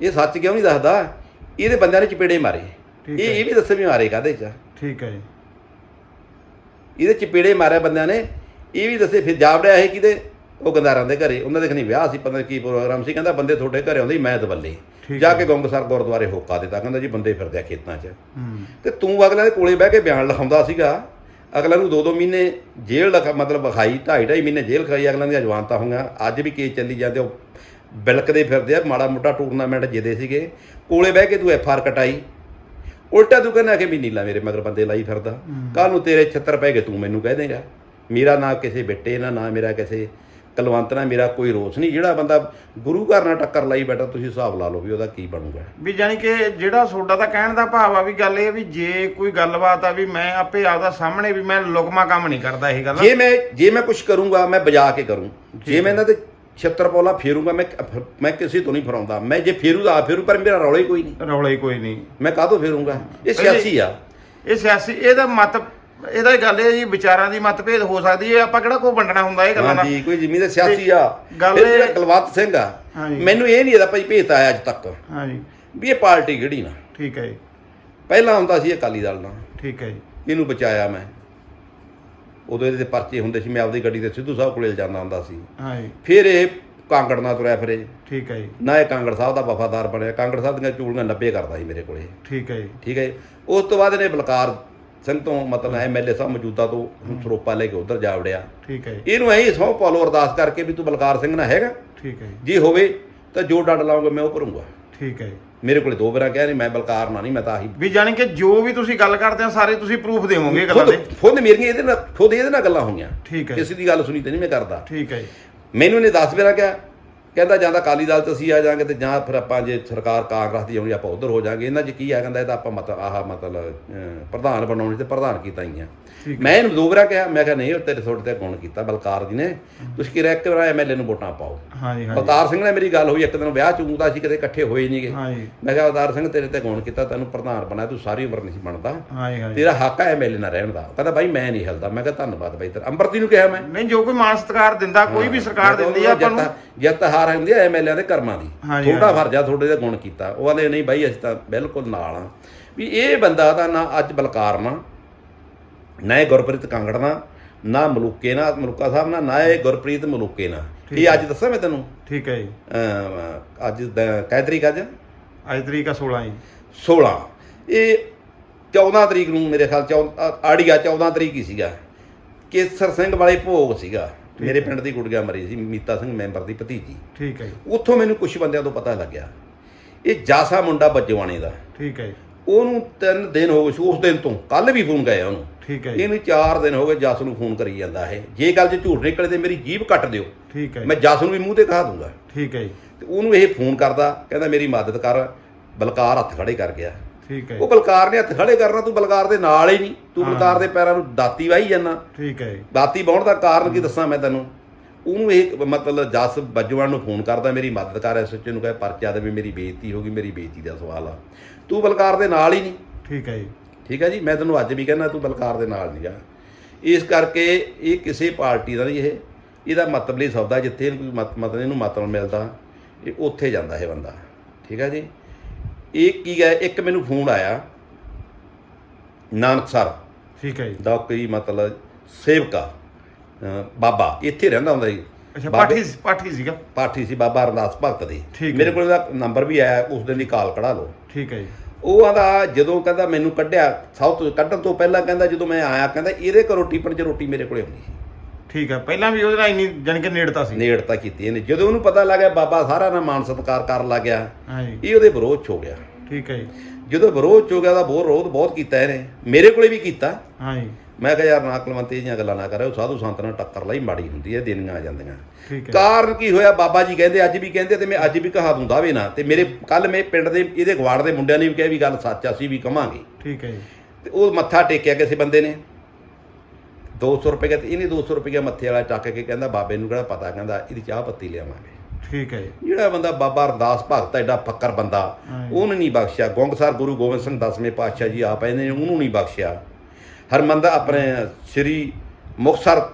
ਇਹ ਸੱਚ ਕਿਉਂ ਨਹੀਂ ਦੱਸਦਾ? ਇਹਦੇ ਬੰਦਿਆਂ ਨੇ ਚਪੇੜੇ ਮਾਰੇ। ਇਹ। ਇਹ ਵੀ ਦੱਸੇ ਵੀ ਮਾਰੇ ਕਾਦੇ ਚ? ਠੀਕ ਹੈ ਜੀ। ਇਹਦੇ ਚਪੇੜੇ ਮਾਰੇ ਬੰਦਿਆਂ ਨੇ। ਇਹ ਵੀ ਦੱਸੇ ਫਿਰ ਜਾਵੜਿਆ ਇਹ ਕਿਤੇ ਉਹ ਗੰਦਾਰਾਂ ਦੇ ਘਰੇ ਉਹਨਾਂ ਦੇ ਖਣੀ ਵਿਆਹ ਸੀ ਪਤਾ ਕੀ ਪ੍ਰੋਗਰਾਮ ਸੀ ਕਹਿੰਦਾ ਬੰਦੇ ਤੁਹਾਡੇ ਘਰੇ ਆਉਂਦੇ ਮੈਂ ਦਵੱਲੇ। ਜਾ। ਕੇ ਗੰਗਸਰ ਗੁਰਦੁਆਰੇ ਹੋਕਾ ਦਿੱਤਾ ਕਹਿੰਦਾ ਜੀ ਬੰਦੇ ਫਿਰਦੇ ਆ ਖੇਤਾਂ 'ਚ। ਤੇ ਤੂੰ ਅਗਲੇ ਦੇ ਕੋਲੇ ਬਹਿ ਕੇ ਬਿਆਨ ਲਿਖਾਉਂਦਾ ਸੀਗਾ ਅਗਲਾ ਨੂੰ ਦੋ ਦੋ ਮਹੀਨੇ ਜੇਲ੍ਹ ਲਖਾ ਮਤਲਬ ਵਿਖਾਈ ਢਾਈ ਢਾਈ ਮਹੀਨੇ ਜੇਲ੍ਹ ਖਾਈ ਅਗਲਾਂ ਦੀਆਂ ਜਵਾਨਤਾਂ ਹੋਈਆਂ। ਅੱਜ ਵੀ ਕੇਸ ਚੱਲੀ ਜਾਂਦੇ ਉਹ ਬਿਲਕਦੇ ਫਿਰਦੇ ਆ ਮਾੜਾ ਮੋਟਾ ਟੂਰਨਾਮੈਂਟ ਜਿੱਦੇ ਸੀਗੇ। ਕੋਲੇ ਬਹਿ ਕੇ ਤੂੰ ਐਫ ਆਰ ਕਟਾਈ। ਉਲਟਾ ਤੂੰ ਕਹਿੰਦਾ ਕਿ ਵੀ ਨੀਲਾ ਮੇਰੇ ਮਗਰ ਬੰਦੇ ਲਾਈ ਫਿਰਦਾ। ਕੱਲ ਨੂੰ ਤੇਰੇ ਛੱਤਰ ਪੈ ਗਏ ਤੂੰ ਮੈਨੂੰ ਕਹਿ ਦੇਗਾ। ਮੇਰਾ ਨਾਂ ਕਿਸੇ ਬਿੱਟੇ ਨਾ ਨਾ ਮੇਰਾ ਕਿਸੇ ਕਲਵੰਤ ਨਾਲ ਮੇਰਾ ਕੋਈ ਰੋਸ ਨਹੀਂ। ਜਿਹੜਾ ਬੰਦਾ ਗੁਰੂ ਘਰ ਨਾਲ ਟੱਕਰ ਲਾਈ ਬੈਠਾ ਤੁਸੀਂ ਹਿਸਾਬ ਲਾ ਲਓ ਵੀ ਉਹਦਾ ਕੀ ਬਣੂਗਾ। ਵੀ ਜਾਨੀ ਕਿ ਜਿਹੜਾ ਤੁਹਾਡਾ ਤਾਂ ਕਹਿਣ ਦਾ ਭਾਵ ਆ ਵੀ ਗੱਲ ਇਹ ਵੀ ਜੇ ਕੋਈ ਗੱਲਬਾਤ ਆ ਵੀ ਮੈਂ ਆਪੇ ਆਪਦਾ ਸਾਹਮਣੇ ਵੀ ਮੈਂ ਲੁਕਮਾ ਕੰਮ ਨਹੀਂ ਕਰਦਾ ਇਹ ਗੱਲ। ਜੇ ਮੈਂ ਜੇ ਮੈਂ ਕੁਝ ਕਰੂੰਗਾ ਮੈਂ ਬਜਾ ਕੇ ਕਰੂੰ। ਜੇ ਮੈਂ ਇਹਨਾਂ ਤੇ ਛੱਤਰ ਪੌਲਾ ਫੇਰੂੰਗਾ ਮੈਂ ਮੈਂ ਕਿਸੇ ਤੋਂ ਨਹੀਂ ਫਰਾਉਂਦਾ। ਮੈਂ ਜੇ ਫੇਰੂ ਆ ਫੇਰੂ ਪਰ ਮੇਰਾ ਰੌਲਾ ਹੀ ਕੋਈ ਨਹੀਂ। ਰੌਲਾ ਹੀ ਕੋਈ ਨਹੀਂ। ਮੈਂ ਕਾਹਤੋਂ ਫੇਰੂੰਗਾ? ਇਹ ਸਿਆਸੀ ਆ। ਇਹ ਸਿਆਸੀ ਇਹਦਾ ਮਤ ਇਹਦਾ ਹੀ ਗੱਲ ਇਹ ਜੀ ਵਿਚਾਰਾਂ ਦੀ ਮਤਭੇਦ ਹੋ ਸਕਦੀ ਹੈ। ਆਪਾਂ ਕਿਹੜਾ ਕੋਈ ਵੰਡਣਾ ਹੁੰਦਾ ਇਹ ਗੱਲਾਂ ਦਾ ਹਾਂਜੀ ਕੋਈ ਜ਼ਮੀਨ ਦਾ ਸਿਆਸੀ ਆ। ਗੱਲ ਇਹ- ਕੁਲਵੰਤ ਸਿੰਘ ਆ। ਮੈਨੂੰ ਇਹ ਨਹੀਂ ਇਹਦਾ ਭਾਈ ਭੇਤ ਆਇਆ ਅੱਜ ਤੱਕ। ਹਾਂਜੀ ਵੀ ਇਹ ਪਾਰਟੀ ਕਿਹੜੀ ਨਾ? ਠੀਕ ਹੈ ਜੀ। ਪਹਿਲਾਂ ਹੁੰਦਾ ਸੀ ਅਕਾਲੀ ਦਲ ਨਾਲ। ਠੀਕ ਹੈ ਜੀ। ਇਹਨੂੰ ਬਚਾਇਆ ਮੈਂ। ਉਦੋਂ ਇਹਦੇ ਪਰਚੇ ਹੁੰਦੇ ਸੀ ਮੈਂ ਆਪਦੀ ਗੱਡੀ ਤੇ ਸਿੱਧੂ ਸਾਹਿਬ ਕੋਲੇ ਜਾਂਦਾ ਹੁੰਦਾ ਸੀ। ਹਾਂਜੀ ਫਿਰ ਇਹ ਕਾਂਗੜ ਨਾਲ ਤੁਰਿਆ ਫਿਰੇ। ਠੀਕ ਹੈ ਜੀ। ਨਾ ਇਹ ਕਾਂਗੜ ਸਾਹਿਬ ਦਾ ਵਫਾਦਾਰ ਬਣਿਆ। ਕਾਂਗੜ ਸਾਹਿਬ ਦੀਆਂ ਚੂੜੀਆਂ 90 ਕਰਦਾ ਸੀ ਮੇਰੇ ਕੋਲੇ। ਠੀਕ ਹੈ ਜੀ। ਠੀਕ ਹੈ। ਉਸ ਤੋਂ ਬਾਅਦ ਇਹਨੇ ਬਲਕਾਰ ਸਿੰਘ ਤੋਂ ਮਤਲਬ ਐਮਐਲਏ ਸਾਹਿਬ ਮੌਜੂਦਾ ਤੋਂ ਸਰੋਪਾ ਲੈ ਕੇ ਉਧਰ ਜਾ ਵੜਿਆ। ਠੀਕ ਹੈ ਜੀ। ਇਹਨੂੰ ਐਂ ਸਹੁੰ ਪਾਲੋ ਅਰਦਾਸ ਕਰਕੇ ਵੀ ਤੂੰ ਬਲਕਾਰ ਸਿੰਘ ਨਾ ਹੈਗਾ। ਠੀਕ ਹੈ ਜੀ। ਜੇ ਹੋਵੇ ਤਾਂ ਜੋ ਡੱਡ ਲਾਉਂਗਾ ਮੈਂ ਉਹ ਭਰੂੰਗਾ। ਠੀਕ ਹੈ ਜੀ। ਮੇਰੇ ਕੋਲੇ ਦੋ ਵਾਰਾਂ ਕਿਹਾ ਨਹੀਂ ਮੈਂ ਬਲਕਾਰ ਨਾ ਨਹੀਂ ਮੈਂ ਤਾਂ ਆਹੀ ਵੀ ਜਾਣੀ ਕਿ ਜੋ ਵੀ ਤੁਸੀਂ ਗੱਲ ਕਰਦੇ ਆ ਸਾਰੇ ਤੁਸੀਂ ਪ੍ਰੂਫ ਦੇਵੋਗੇ ਗੱਲਾਂ ਦੇ। ਖੁਦ ਮੇਰੀਆਂ ਇਹਦੇ ਨਾਲ ਖੁਦ ਇਹਦੇ ਨਾਲ ਗੱਲਾਂ ਹੋਈਆਂ। ਠੀਕ ਹੈ ਕਿਸੇ ਦੀ ਗੱਲ ਸੁਣੀ ਤੇ ਨਹੀਂ ਮੈਂ ਕਰਦਾ। ਠੀਕ ਹੈ ਜੀ। ਮੈਨੂੰ ਇਹਨੇ 10 ਵਾਰਾਂ ਕਿਹਾ ਕਹਿੰਦਾ ਜਾਂ ਤਾਂ ਅਕਾਲੀ ਦਲ ਚ ਅਸੀਂ ਆ ਜਾਾਂਗੇ ਤੇ ਜਾਂ ਫਿਰ ਆਪਾਂ ਜੇ ਸਰਕਾਰ ਕਾਂਗਰਸ ਦੀ ਆਉਣੀ ਆਪਾਂ ਉਧਰ ਹੋ ਜਾਾਂਗੇ ਇਹਨਾਂ 'ਚ ਕੀ ਆ ਕਹਿੰਦਾ ਇਹ ਤਾਂ ਆਪਾਂ ਮਤਲਬ ਆਹ ਮਤਲਬ ਪ੍ਰਧਾਨ ਬਣਾਉਣੀ ਤੇ ਪ੍ਰਧਾਨ ਕੀਤਾ ਹੀ ਆ। ਮੈਂ ਇਹਨੂੰ ਦੋ ਵਾਰਾਂ ਕਿਹਾ ਮੈਂ ਕਿਹਾ ਨਹੀਂ ਉਹ ਤੇਰੇ ਤੁਹਾਡੇ ਤੇ ਗੁਣ ਕੀਤਾ ਬਲਕਾਰ ਜੀ ਨੇ। ਤੁਸੀਂ ਕਿਹਾ ਇੱਕ ਵਾਰ ਐਮਐਲਏ ਨੂੰ ਵੋਟਾਂ ਪਾਓ। ਹਾਂਜੀ ਹਾਂਜੀ। ਬਲਕਾਰ ਸਿੰਘ ਨਾਲ ਮੇਰੀ ਗੱਲ ਹੋਈ ਇੱਕ ਦਿਨ ਵਿਆਹ ਚ ਊਂਦਾ ਸੀ ਕਦੇ ਇਕੱਠੇ ਹੋਏ ਨਹੀਂਗੇ ਹਾਂਜੀ। ਮੈਂ ਕਿਹਾ ਅਵਤਾਰ ਸਿੰਘ ਤੇਰੇ ਤੇ ਗੁਣ ਕੀਤਾ ਤੈਨੂੰ ਪ੍ਰਧਾਨ ਬਣਾਇਆ ਤੂੰ ਸਾਰੀ ਉਮਰ ਨਹੀਂ ਬਣਦਾ। ਤੇਰਾ ਹੱਕ ਹੈ ਐਮਐਲਏ ਨਾਲ ਰਹਿਣ ਦਾ। ਕਹਿੰਦਾ ਬਾਈ ਮੈਂ ਨਹੀਂ ਹਿਲਦਾ। ਮੈਂ ਕਿਹਾ ਧੰਨਵਾਦ ਬਾਈ ਤੇਰਾ। ਅੰਮ੍ਰਿਤੀ ਨੂੰ ਕਿਹਾ ਮੈਂ। ਨਹੀਂ ਜੋ ਕੋਈ ਮਾਨ ਸਤਿਕਾਰ ਦਿੰਦਾ ਕੋਈ ਵੀ ਸਰਕਾਰ ਦਿੰਦੀ ਆ ਆਪਾਂ ਨੂੰ ਜਿੱਤ- ਜਿੱਤ ਹਾਰ ਹੁੰਦੀ ਹੈ ਐਮਐਲਏ ਦੇ ਕਰਮਾਂ ਦੀ। ਤੁਹਾਡਾ ਫਰਜ਼ ਆ ਤੁਹਾਡੇ ਦੇ ਗੁਣ ਕੀਤਾ। ਉਹ ਕਹਿੰਦੇ ਨਹੀਂ ਬਾਈ ਅਸੀਂ ਤਾਂ ਬਿਲਕੁਲ ਨਾਲ ਆ। ਵੀ ਇਹ ਬੰਦਾ ਦਾ ਨਾ ਅੱਜ ਬਲਕਾਰ ਨਾ ਇਹ ਗੁਰਪ੍ਰੀਤ ਕਾਂਗੜ ਨਾ ਨਾ ਮਲੂਕੇ ਨਾ ਮਲੂਕਾ ਸਾਹਿਬ ਨਾ ਨਾ ਇਹ ਗੁਰਪ੍ਰੀਤ ਮਲੂਕੇ ਨਾ ਇਹ ਅੱਜ ਦੱਸਾਂ ਮੈਂ ਤੈਨੂੰ? ਠੀਕ ਹੈ ਜੀ। ਅੱਜ ਕੈ ਤਰੀਕ ਅੱਜ? ਅੱਜ ਤਰੀਕ ਆ 16 ਜੀ। 16 ਇਹ 14 ਤਰੀਕ ਨੂੰ ਮੇਰੇ ਖਿਆਲ ਚੌ ਆੜੀਆ 14 ਤਰੀਕ ਹੀ ਸੀਗਾ। ਕੇਸਰ ਸਿੰਘ ਵਾਲੇ ਭੋਗ ਸੀਗਾ। ਮੇਰੇ ਪਿੰਡ ਦੀ ਗੁੜੀਆ ਮਰੀ ਸੀ ਮੀਤਾ ਸਿੰਘ ਮੈਂਬਰ ਦੀ ਭਤੀਜੀ। ਠੀਕ ਹੈ ਜੀ। ਉੱਥੋਂ ਮੈਨੂੰ ਕੁਝ ਬੰਦਿਆਂ ਤੋਂ ਪਤਾ ਲੱਗਿਆ। ਇਹ ਜਾਸਾ ਮੁੰਡਾ ਬੱਜਵਾਣੇ ਦਾ। ਠੀਕ ਹੈ ਜੀ। ਉਹਨੂੰ ਤਿੰਨ ਦਿਨ ਹੋ ਗਏ ਸੀ ਉਸ ਦਿਨ ਤੋਂ। ਕੱਲ ਵੀ ਫੋਨ ਗਿਆ ਉਹਨੂੰ। ਠੀਕ ਹੈ ਜੀ। ਇਹਨੂੰ 4 ਦਿਨ ਹੋ ਗਏ ਜਸ ਨੂੰ ਫੋਨ ਕਰੀ ਜਾਂਦਾ ਇਹ। ਜੇ ਗੱਲ 'ਚ ਝੂਠ ਨਿਕਲੇ ਤੇ ਮੇਰੀ ਜੀਭ ਕੱਟ ਦਿਓ। ਠੀਕ ਹੈ ਮੈਂ ਜੀ ਜਸ ਨੂੰ ਵੀ ਮੂੰਹ ਤੇ ਕਹਾ ਦੂੰਗਾ। ਠੀਕ ਹੈ ਜੀ। ਤੇ ਉਹਨੂੰ ਇਹ ਫੋਨ ਕਰਦਾ ਕਹਿੰਦਾ ਮੇਰੀ ਮਦਦ ਕਰ। ਬਲਕਾਰ ਹੱਥ ਖੜੇ ਕਰ ਗਿਆ। ਠੀਕ ਹੈ ਉਹ ਬਲਕਾਰ ਨੇ ਹੱਥ ਖੜੇ ਕਰਨਾ ਤੂੰ ਬਲਕਾਰ ਦੇ ਨਾਲ ਹੀ ਨਹੀਂ। ਤੂੰ ਬਲਕਾਰ ਦੇ ਪੈਰਾਂ ਨੂੰ ਦਾਤੀ ਵਾਹੀ ਜਾਂਦਾ। ਠੀਕ ਹੈ। ਦਾਤੀ ਬਾਉਣ ਦਾ ਕਾਰਨ ਕੀ ਦੱਸਾਂ ਮੈਂ ਤੈਨੂੰ? ਉਹਨੂੰ ਇਹ ਮਤਲਬ ਜਸ ਬੱਜਵਾਨ ਨੂੰ ਫੋਨ ਕਰਦਾ ਮੇਰੀ ਮਦਦ ਕਰ ਐਸਐਚਓ ਨੂੰ ਕਹੇ ਪਰਚਾ ਦੇ ਵੀ ਮੇਰੀ ਬੇਇੱਜ਼ਤੀ ਹੋ ਗਈ ਮੇਰੀ ਬੇਇੱਜ਼ਤੀ ਦਾ ਸਵਾਲ ਆ। ਤੂੰ ਬਲਕਾਰ ਦੇ ਨਾਲ ਹੀ ਨਹੀਂ। ਠੀਕ ਹੈ ਜੀ। ਠੀਕ ਹੈ ਜੀ? ਮੈਂ ਤੈਨੂੰ ਅੱਜ ਵੀ ਕਹਿੰਦਾ ਤੂੰ ਬਲਕਾਰ ਦੇ ਨਾਲ ਨਹੀਂ ਜਾ ਇਸ ਕਰਕੇ ਇਹ ਕਿਸੇ ਪਾਰਟੀ ਦਾ ਨਹੀਂ ਇਹ। ਇਹਦਾ ਮਤਲਬ ਲਈ ਸੌਦਾ ਜਿੱਥੇ ਕੋਈ ਮਤ ਮਤਲਬ ਇਹਨੂੰ ਮਤਲਬ ਮਿਲਦਾ ਇਹ ਉੱਥੇ ਜਾਂਦਾ ਇਹ ਬੰਦਾ। ਠੀਕ ਹੈ ਜੀ? ਇਹ ਕੀ ਹੈ? ਇੱਕ ਮੈਨੂੰ ਫੋਨ ਆਇਆ। ਨਾਨਕਸਰ ਠੀਕ ਹੈ ਜੀ। ਦਾ ਕੋਈ ਮਤਲਬ ਸੇਵਕਾ ਬਾਬਾ ਇੱਥੇ ਰਹਿੰਦਾ ਹੁੰਦਾ ਜੀ। ਅੱਛਾ ਪਾਠੀ ਪਾਠੀ ਸੀਗਾ? ਪਾਠੀ ਸੀ ਬਾਬਾ ਅਰਦਾਸ ਭਗਤ ਦੇ। ਮੇਰੇ ਕੋਲ ਉਹਦਾ ਨੰਬਰ ਵੀ ਆਇਆ ਉਸ ਦਿਨ ਦੀ ਕਾਲ ਕਢਾ ਲਓ। ਠੀਕ ਹੈ ਜੀ। ਉਹ ਆਂਦਾ ਜਦੋਂ ਕਹਿੰਦਾ ਮੈਨੂੰ ਕੱਢਿਆ ਸਭ ਤੋਂ ਕੱਢਣ ਤੋਂ ਪਹਿਲਾਂ ਕਹਿੰਦਾ ਜਦੋਂ ਮੈਂ ਆਇਆ ਕਹਿੰਦਾ ਇਹਦੇ ਘਰੋਂ ਟਿਫਨ 'ਚ ਰੋਟੀ ਮੇਰੇ ਕੋਲੇ ਹੁੰਦੀ ਸੀ। ਠੀਕ ਹੈ ਪਹਿਲਾਂ ਵੀ ਉਹਦੇ ਨਾਲ ਇੰਨੀ ਜਾਣੀ ਕਿ ਨੇੜਤਾ ਸੀ। ਨੇੜਤਾ ਕੀਤੀ ਇਹਨੇ। ਜਦੋਂ ਉਹਨੂੰ ਪਤਾ ਲੱਗਿਆ ਬਾਬਾ ਸਾਰਾ ਨਾ ਮਾਨ ਸਤਕਾਰ ਕਰਨ ਲੱਗ ਗਿਆ ਹਾਂਜੀ। ਇਹ ਉਹਦੇ ਵਿਰੋਧ 'ਚ ਹੋ ਗਿਆ। ਠੀਕ ਹੈ ਜੀ। ਜਦੋਂ ਵਿਰੋਧ 'ਚ ਹੋ ਗਿਆ ਤਾਂ ਬਹੁਤ ਵਿਰੋਧ ਬਹੁਤ ਕੀਤਾ ਇਹਨੇ। ਮੇਰੇ ਕੋਲੇ ਵੀ ਕੀਤਾ। ਹਾਂਜੀ। ਮੈਂ ਕਿਹਾ ਯਾਰ ਨਾ ਕਲਵੰਤ ਇਹ ਜਿਹੀਆਂ ਗੱਲਾਂ ਨਾ ਕਰਿਓ। ਸਾਧੂ ਸੰਤ ਨਾਲ ਟੱਕਰ ਲਈ ਮਾੜੀ ਹੁੰਦੀ ਹੈ ਦੇਣੀਆਂ ਆ ਜਾਂਦੀਆਂ। ਠੀਕ ਹੈ ਕਾਰਨ ਕੀ ਹੋਇਆ? ਬਾਬਾ ਜੀ ਕਹਿੰਦੇ ਅੱਜ ਵੀ ਕਹਿੰਦੇ ਤੇ ਮੈਂ ਅੱਜ ਵੀ ਕਹਾ ਦੂੰਦਾ ਵੀ ਨਾ। ਤੇ ਮੇਰੇ ਕੱਲ ਮੈਂ ਪਿੰਡ ਦੇ ਇਹਦੇ ਗਵਾੜ ਦੇ ਮੁੰਡਿਆਂ ਨੇ ਵੀ ਕਿਹਾ ਵੀ ਗੱਲ ਸੱਚ ਆ, ਅਸੀਂ ਵੀ ਕਵਾਂਗੇ। ਠੀਕ ਹੈ ਜੀ। ਤੇ ਉਹ ਮੱਥਾ ਟੇਕਿਆ ਕਿਸੇ ਬੰਦੇ ਨੇ। 200 ਰੁਪਏ ਤੇ ਇਹਨੇ 200 ਰੁਪਏ ਮੱਥੇ ਵਾਲਾ ਚੱਕ ਕੇ ਕਹਿੰਦਾ ਬਾਬੇ ਨੂੰ ਕਿਹੜਾ ਪਤਾ ਕਹਿੰਦਾ ਇਹਦੀ ਚਾਹ ਪੱਤੀ ਲਿਆਵਾਂਗੇ। ਠੀਕ ਹੈ ਜੀ। ਜਿਹੜਾ ਬੰਦਾ ਬਾਬਾ ਅਰਦਾਸ ਭਗਤ ਐਡਾ ਫੱਕਰ ਬੰਦਾ। ਉਹਨੂੰ ਨਹੀਂ ਬਖਸ਼ਿਆ। ਗੋਂਗਸਰ ਗੁਰੂ ਗੋਬਿੰਦ ਸਿੰਘ ਦਸਵੇਂ ਪਾਤਸ਼ਾਹ ਜੀ ਆਪ ਇਹਨੇ ਉਹਨੂੰ ਨਹੀਂ ਬਖਸ਼ਿਆ। ਹਰਮੰਦਰ ਆਪਣੇ ਸ੍ਰੀ ਮੁਕਤਸਰ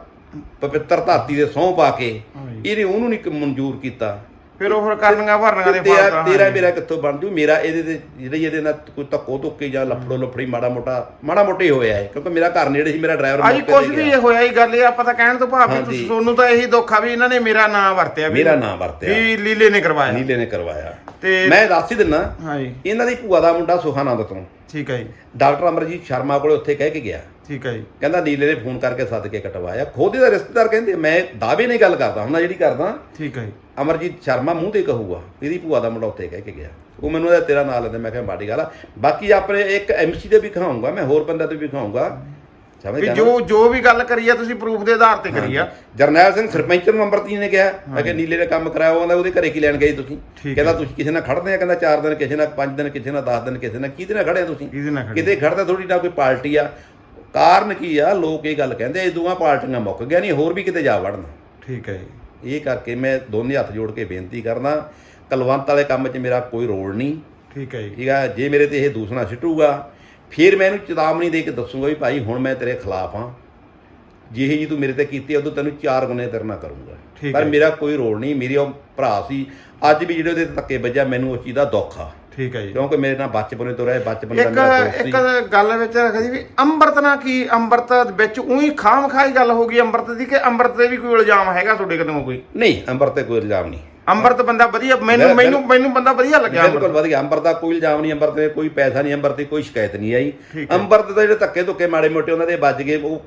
ਪਵਿੱਤਰ ਧਰਤੀ ਦੇ ਸਹੁੰ ਪਾ ਕੇ। ਇਹਨੇ ਉਹਨੂੰ ਨਹੀਂ ਮਨਜ਼ੂਰ ਕੀਤਾ। ਫਿਰ ਉਹ ਫਿਰ ਕਰਨੀਆਂ ਭਰਨੀਆਂ ਦੇ ਤੇਰਾ ਫਾਲਤੂ ਤੇਰਾ ਮੇਰਾ ਕਿੱਥੋਂ ਬਣ ਜੂ? ਮੇਰਾ ਇਹਦੇ ਤੇ ਜਿਹੜੀ ਇਹਦੇ ਨਾਲ ਕੋਈ ਧੱਕੋ ਧੁੱਕੇ ਜਾਂ ਲਫੜੋ ਲਫੜੀ ਮਾੜਾ ਮੋਟਾ ਮਾੜਾ ਮੋਟਾ ਹੋਇਆ ਹੈ ਕਿਉਂਕਿ ਮੇਰਾ ਘਰ ਨੇੜੇ ਸੀ ਮੇਰਾ ਡਰਾਈਵਰ ਅਜੀ ਕੁਝ ਵੀ ਇਹ ਹੋਇਆ ਹੀ ਗੱਲ ਇਹ ਆਪਾਂ ਤਾਂ ਕਹਿਣ ਤੋਂ ਭਾਵ ਵੀ ਹਾਂਜੀ। ਤੁਸੀਂ ਤੁਹਾਨੂੰ ਤਾਂ ਇਹੀ ਦੁੱਖ ਆ ਵੀ ਇਹਨਾਂ ਨੇ ਮੇਰਾ ਨਾਮ ਵਰਤਿਆ ਵੀ ਮੇਰਾ ਨਾਮ ਵਰਤਿਆ। ਵੀ ਲੀਲੇ ਨੇ ਕਰਵਾਇਆ। ਨੀਲੇ ਨੇ ਕਰਵਾਇਆ। ਤੇ ਮੈਂ ਦੱਸ ਹੀ ਦਿੰਨਾ ਹਾਂਜੀ। ਇਹਨਾਂ ਦੀ ਭੂਆ ਦਾ ਮੁੰਡਾ ਸੁਖਾਨੰਦ ਤੋਂ। ਠੀਕ ਹੈ ਜੀ। ਡਾਕਟਰ ਅਮਰਜੀਤ ਸ਼ਰਮਾ ਕੋਲੇ ਉੱਥੇ ਕਹਿ ਕੇ ਗਿਆ। ਠੀਕ ਹੈ ਜੀ। ਕਹਿੰਦਾ ਨੀਲੇ ਨੇ ਫੋਨ ਕਰਕੇ ਸੱਦ ਕੇ ਕਟਵਾਇਆ। ਖੁਦ ਦਾ ਰਿਸ਼ਤੇਦਾਰ ਕਹਿੰਦੇ ਮੈਂ ਦਾਅਵੇ ਨਹੀਂ ਗੱਲ ਕਰਦਾ ਹੁੰਦਾ ਜਿਹੜੀ ਕਰਦਾ ਠੀਕ ਹੈ ਜੀ। ਅਮਰਜੀਤ ਸ਼ਰਮਾ ਮੂੰਹ ਤੇ ਕਹੂਗਾ ਇਹਦੀ ਭੂਆ ਦਾ ਮੁੰਡਾ ਉੱਥੇ ਕਹਿ ਕੇ ਗਿਆ। ਉਹ ਮੈਨੂੰ ਇਹਦਾ ਤੇਰਾ ਨਾਂ ਲੈਂਦੇ ਮੈਂ ਕਿਹਾ ਮਾੜੀ ਗੱਲ ਆ। ਬਾਕੀ ਆਪਣੇ ਇੱਕ ਐਮਸੀ ਦੇ ਵੀ ਖਾਉਂਗਾ ਮੈਂ ਹੋਰ ਬੰਦਾ ਤੇ ਵੀ ਖਾਉਂਗਾ ਵੀ ਜੋ ਜੋ ਵੀ ਗੱਲ ਕਰੀ ਆ ਤੁਸੀਂ ਪ੍ਰੂਫ ਦੇ ਆਧਾਰ ਤੇ ਕਰੀ ਆ। ਜਰਨੈਲ ਸਿੰਘ ਸਰਪੰਚ ਨੂੰ ਨੰਬਰ 3 ਨੇ ਕਿਹਾ ਮੈਂ ਕਿਹਾ ਨੀਲੇ ਨੇ ਕੰਮ ਕਰਾਇਆ ਉਹਦਾ ਉਹਦੇ ਘਰੇ ਕੀ ਲੈਣ ਗਏ ਤੁਸੀਂ? ਕਹਿੰਦਾ ਤੁਸੀਂ ਕਿਸੇ ਨਾਲ ਖੜਦੇ ਆ ਕਹਿੰਦਾ 4 ਦਿਨ ਕਿਸੇ ਨਾਲ 5 ਦਿਨ ਕਿਸੇ ਨਾਲ 10 ਦਿਨ ਕਿਸੇ ਨਾਲ ਕਿਹਦੇ ਨਾਲ ਖੜੇ ਆ ਤੁਸੀਂ? ਕਿਤੇ ਖੜਦਾ ਥੋੜੀ ਨਾ ਕੋਈ ਪਾਰਟੀ ਆ। ਕਾਰਨ ਕੀ ਆ? ਲੋਕ ਇਹ ਗੱਲ ਕਹਿੰਦੇ ਇਹ ਦੋਵਾਂ ਪਾਰਟੀਆਂ ਮੁੱਕ ਗਿਆ ਨਹੀਂ ਹੋਰ ਵੀ ਕਿਤੇ ਜਾ ਵੜਨ। ਠੀਕ ਹੈ ਜੀ। ਇਹ ਕਰਕੇ ਮੈਂ ਦੋਨੇ ਹੱਥ ਜੋੜ ਕੇ ਬੇਨਤੀ ਕਰਦਾ ਕਲਵੰਤ ਵਾਲੇ ਕੰਮ 'ਚ ਮੇਰਾ ਕੋਈ ਰੋਲ ਨਹੀਂ। ਠੀਕ ਹੈ ਜੀ। ਠੀਕ ਆ? ਜੇ ਮੇਰੇ ਤੇ ਇਹ ਦੂਸਰਾ ਸਿੱਟੂਗਾ ਫਿਰ ਮੈਂ ਇਹਨੂੰ ਚੇਤਾਵਨੀ ਦੇ ਕੇ ਦੱਸੂਗਾ ਵੀ ਭਾਈ ਹੁਣ ਮੈਂ ਤੇਰੇ ਖਿਲਾਫ ਹਾਂ। ਜਿਹੇ ਜੀ ਤੂੰ ਮੇਰੇ ਤੇ ਕੀਤੀ ਉਦੋਂ ਤੈਨੂੰ ਚਾਰ ਗੁਣੇ ਤੇਰੇ ਨਾਲ ਕਰੂੰਗਾ। ਪਰ। ਮੇਰਾ ਕੋਈ ਰੋਲ ਨਹੀਂ ਮੇਰੀ ਉਹ ਭਰਾ ਸੀ ਅੱਜ ਵੀ ਜਿਹੜੇ ਉਹਦੇ ਧੱਕੇ ਵੱਜਿਆ ਮੈਨੂੰ ਉਸ ਚੀਜ਼ ਦਾ ਦੁੱਖ ਆ। ਠੀਕ ਹੈ ਜੀ। ਕਿਉਂਕਿ ਮੇਰੇ ਨਾਲ ਬਚਪਨੇ ਤੋਂ ਰਹੇ ਬਚਪਨ ਦਾ ਇੱਕ ਮੇਰਾ ਦੋਸਤ ਸੀ। ਇੱਕ ਗੱਲ ਵਿੱਚ ਰੱਖਦੀ ਵੀ ਅੰਮ੍ਰਿਤ ਨਾਲ ਕੀ ਅੰਮ੍ਰਿਤ ਵਿੱਚ ਉਹੀ ਖਾਮ ਖਾਈ ਗੱਲ ਹੋ ਗਈ ਅੰਮ੍ਰਿਤ ਦੀ ਕਿ ਅੰਮ੍ਰਿਤ ਤੇ ਵੀ ਕੋਈ ਇਲਜ਼ਾਮ ਹੈਗਾ ਤੁਹਾਡੇ ਕੋਲੋਂ ਕੋਈ? ਨਹੀਂ ਅੰਬਰ ਤੇ ਕੋਈ ਇਲਜ਼ਾਮ ਨਹੀਂ। ਅੰਮ੍ਰਿਤ ਬੰਦਾ ਵਧੀਆ ਮੈਨੂੰ ਬਿਲ- ਮੈਨੂੰ ਮੈਨੂੰ ਬੰਦਾ ਵਧੀਆ ਲੱਗਿਆ ਬਿਲਕੁਲ ਵਧੀਆ ਅੰਬਰ ਦਾ ਕੋਈ ਇਲਜ਼ਾਮ ਨਹੀਂ ਅੰਬਰ ਤੇ ਕੋਈ ਪੈਸਾ ਨਹੀਂ ਅੰਬਰ ਤੇ ਕੋਈ ਸ਼ਿਕਾਇਤ ਨਹੀਂ ਆਈ। ਠੀਕ ਹੈ। ਅੰਬਰ ਦੇ ਜਿਹੜੇ ਧੱਕੇ ਧੁੱਕੇ ਮਾੜੇ ਮੋਟੇ ਉਹਨਾਂ ਦੇ ਵੱਜ ਗਏ ਉਹ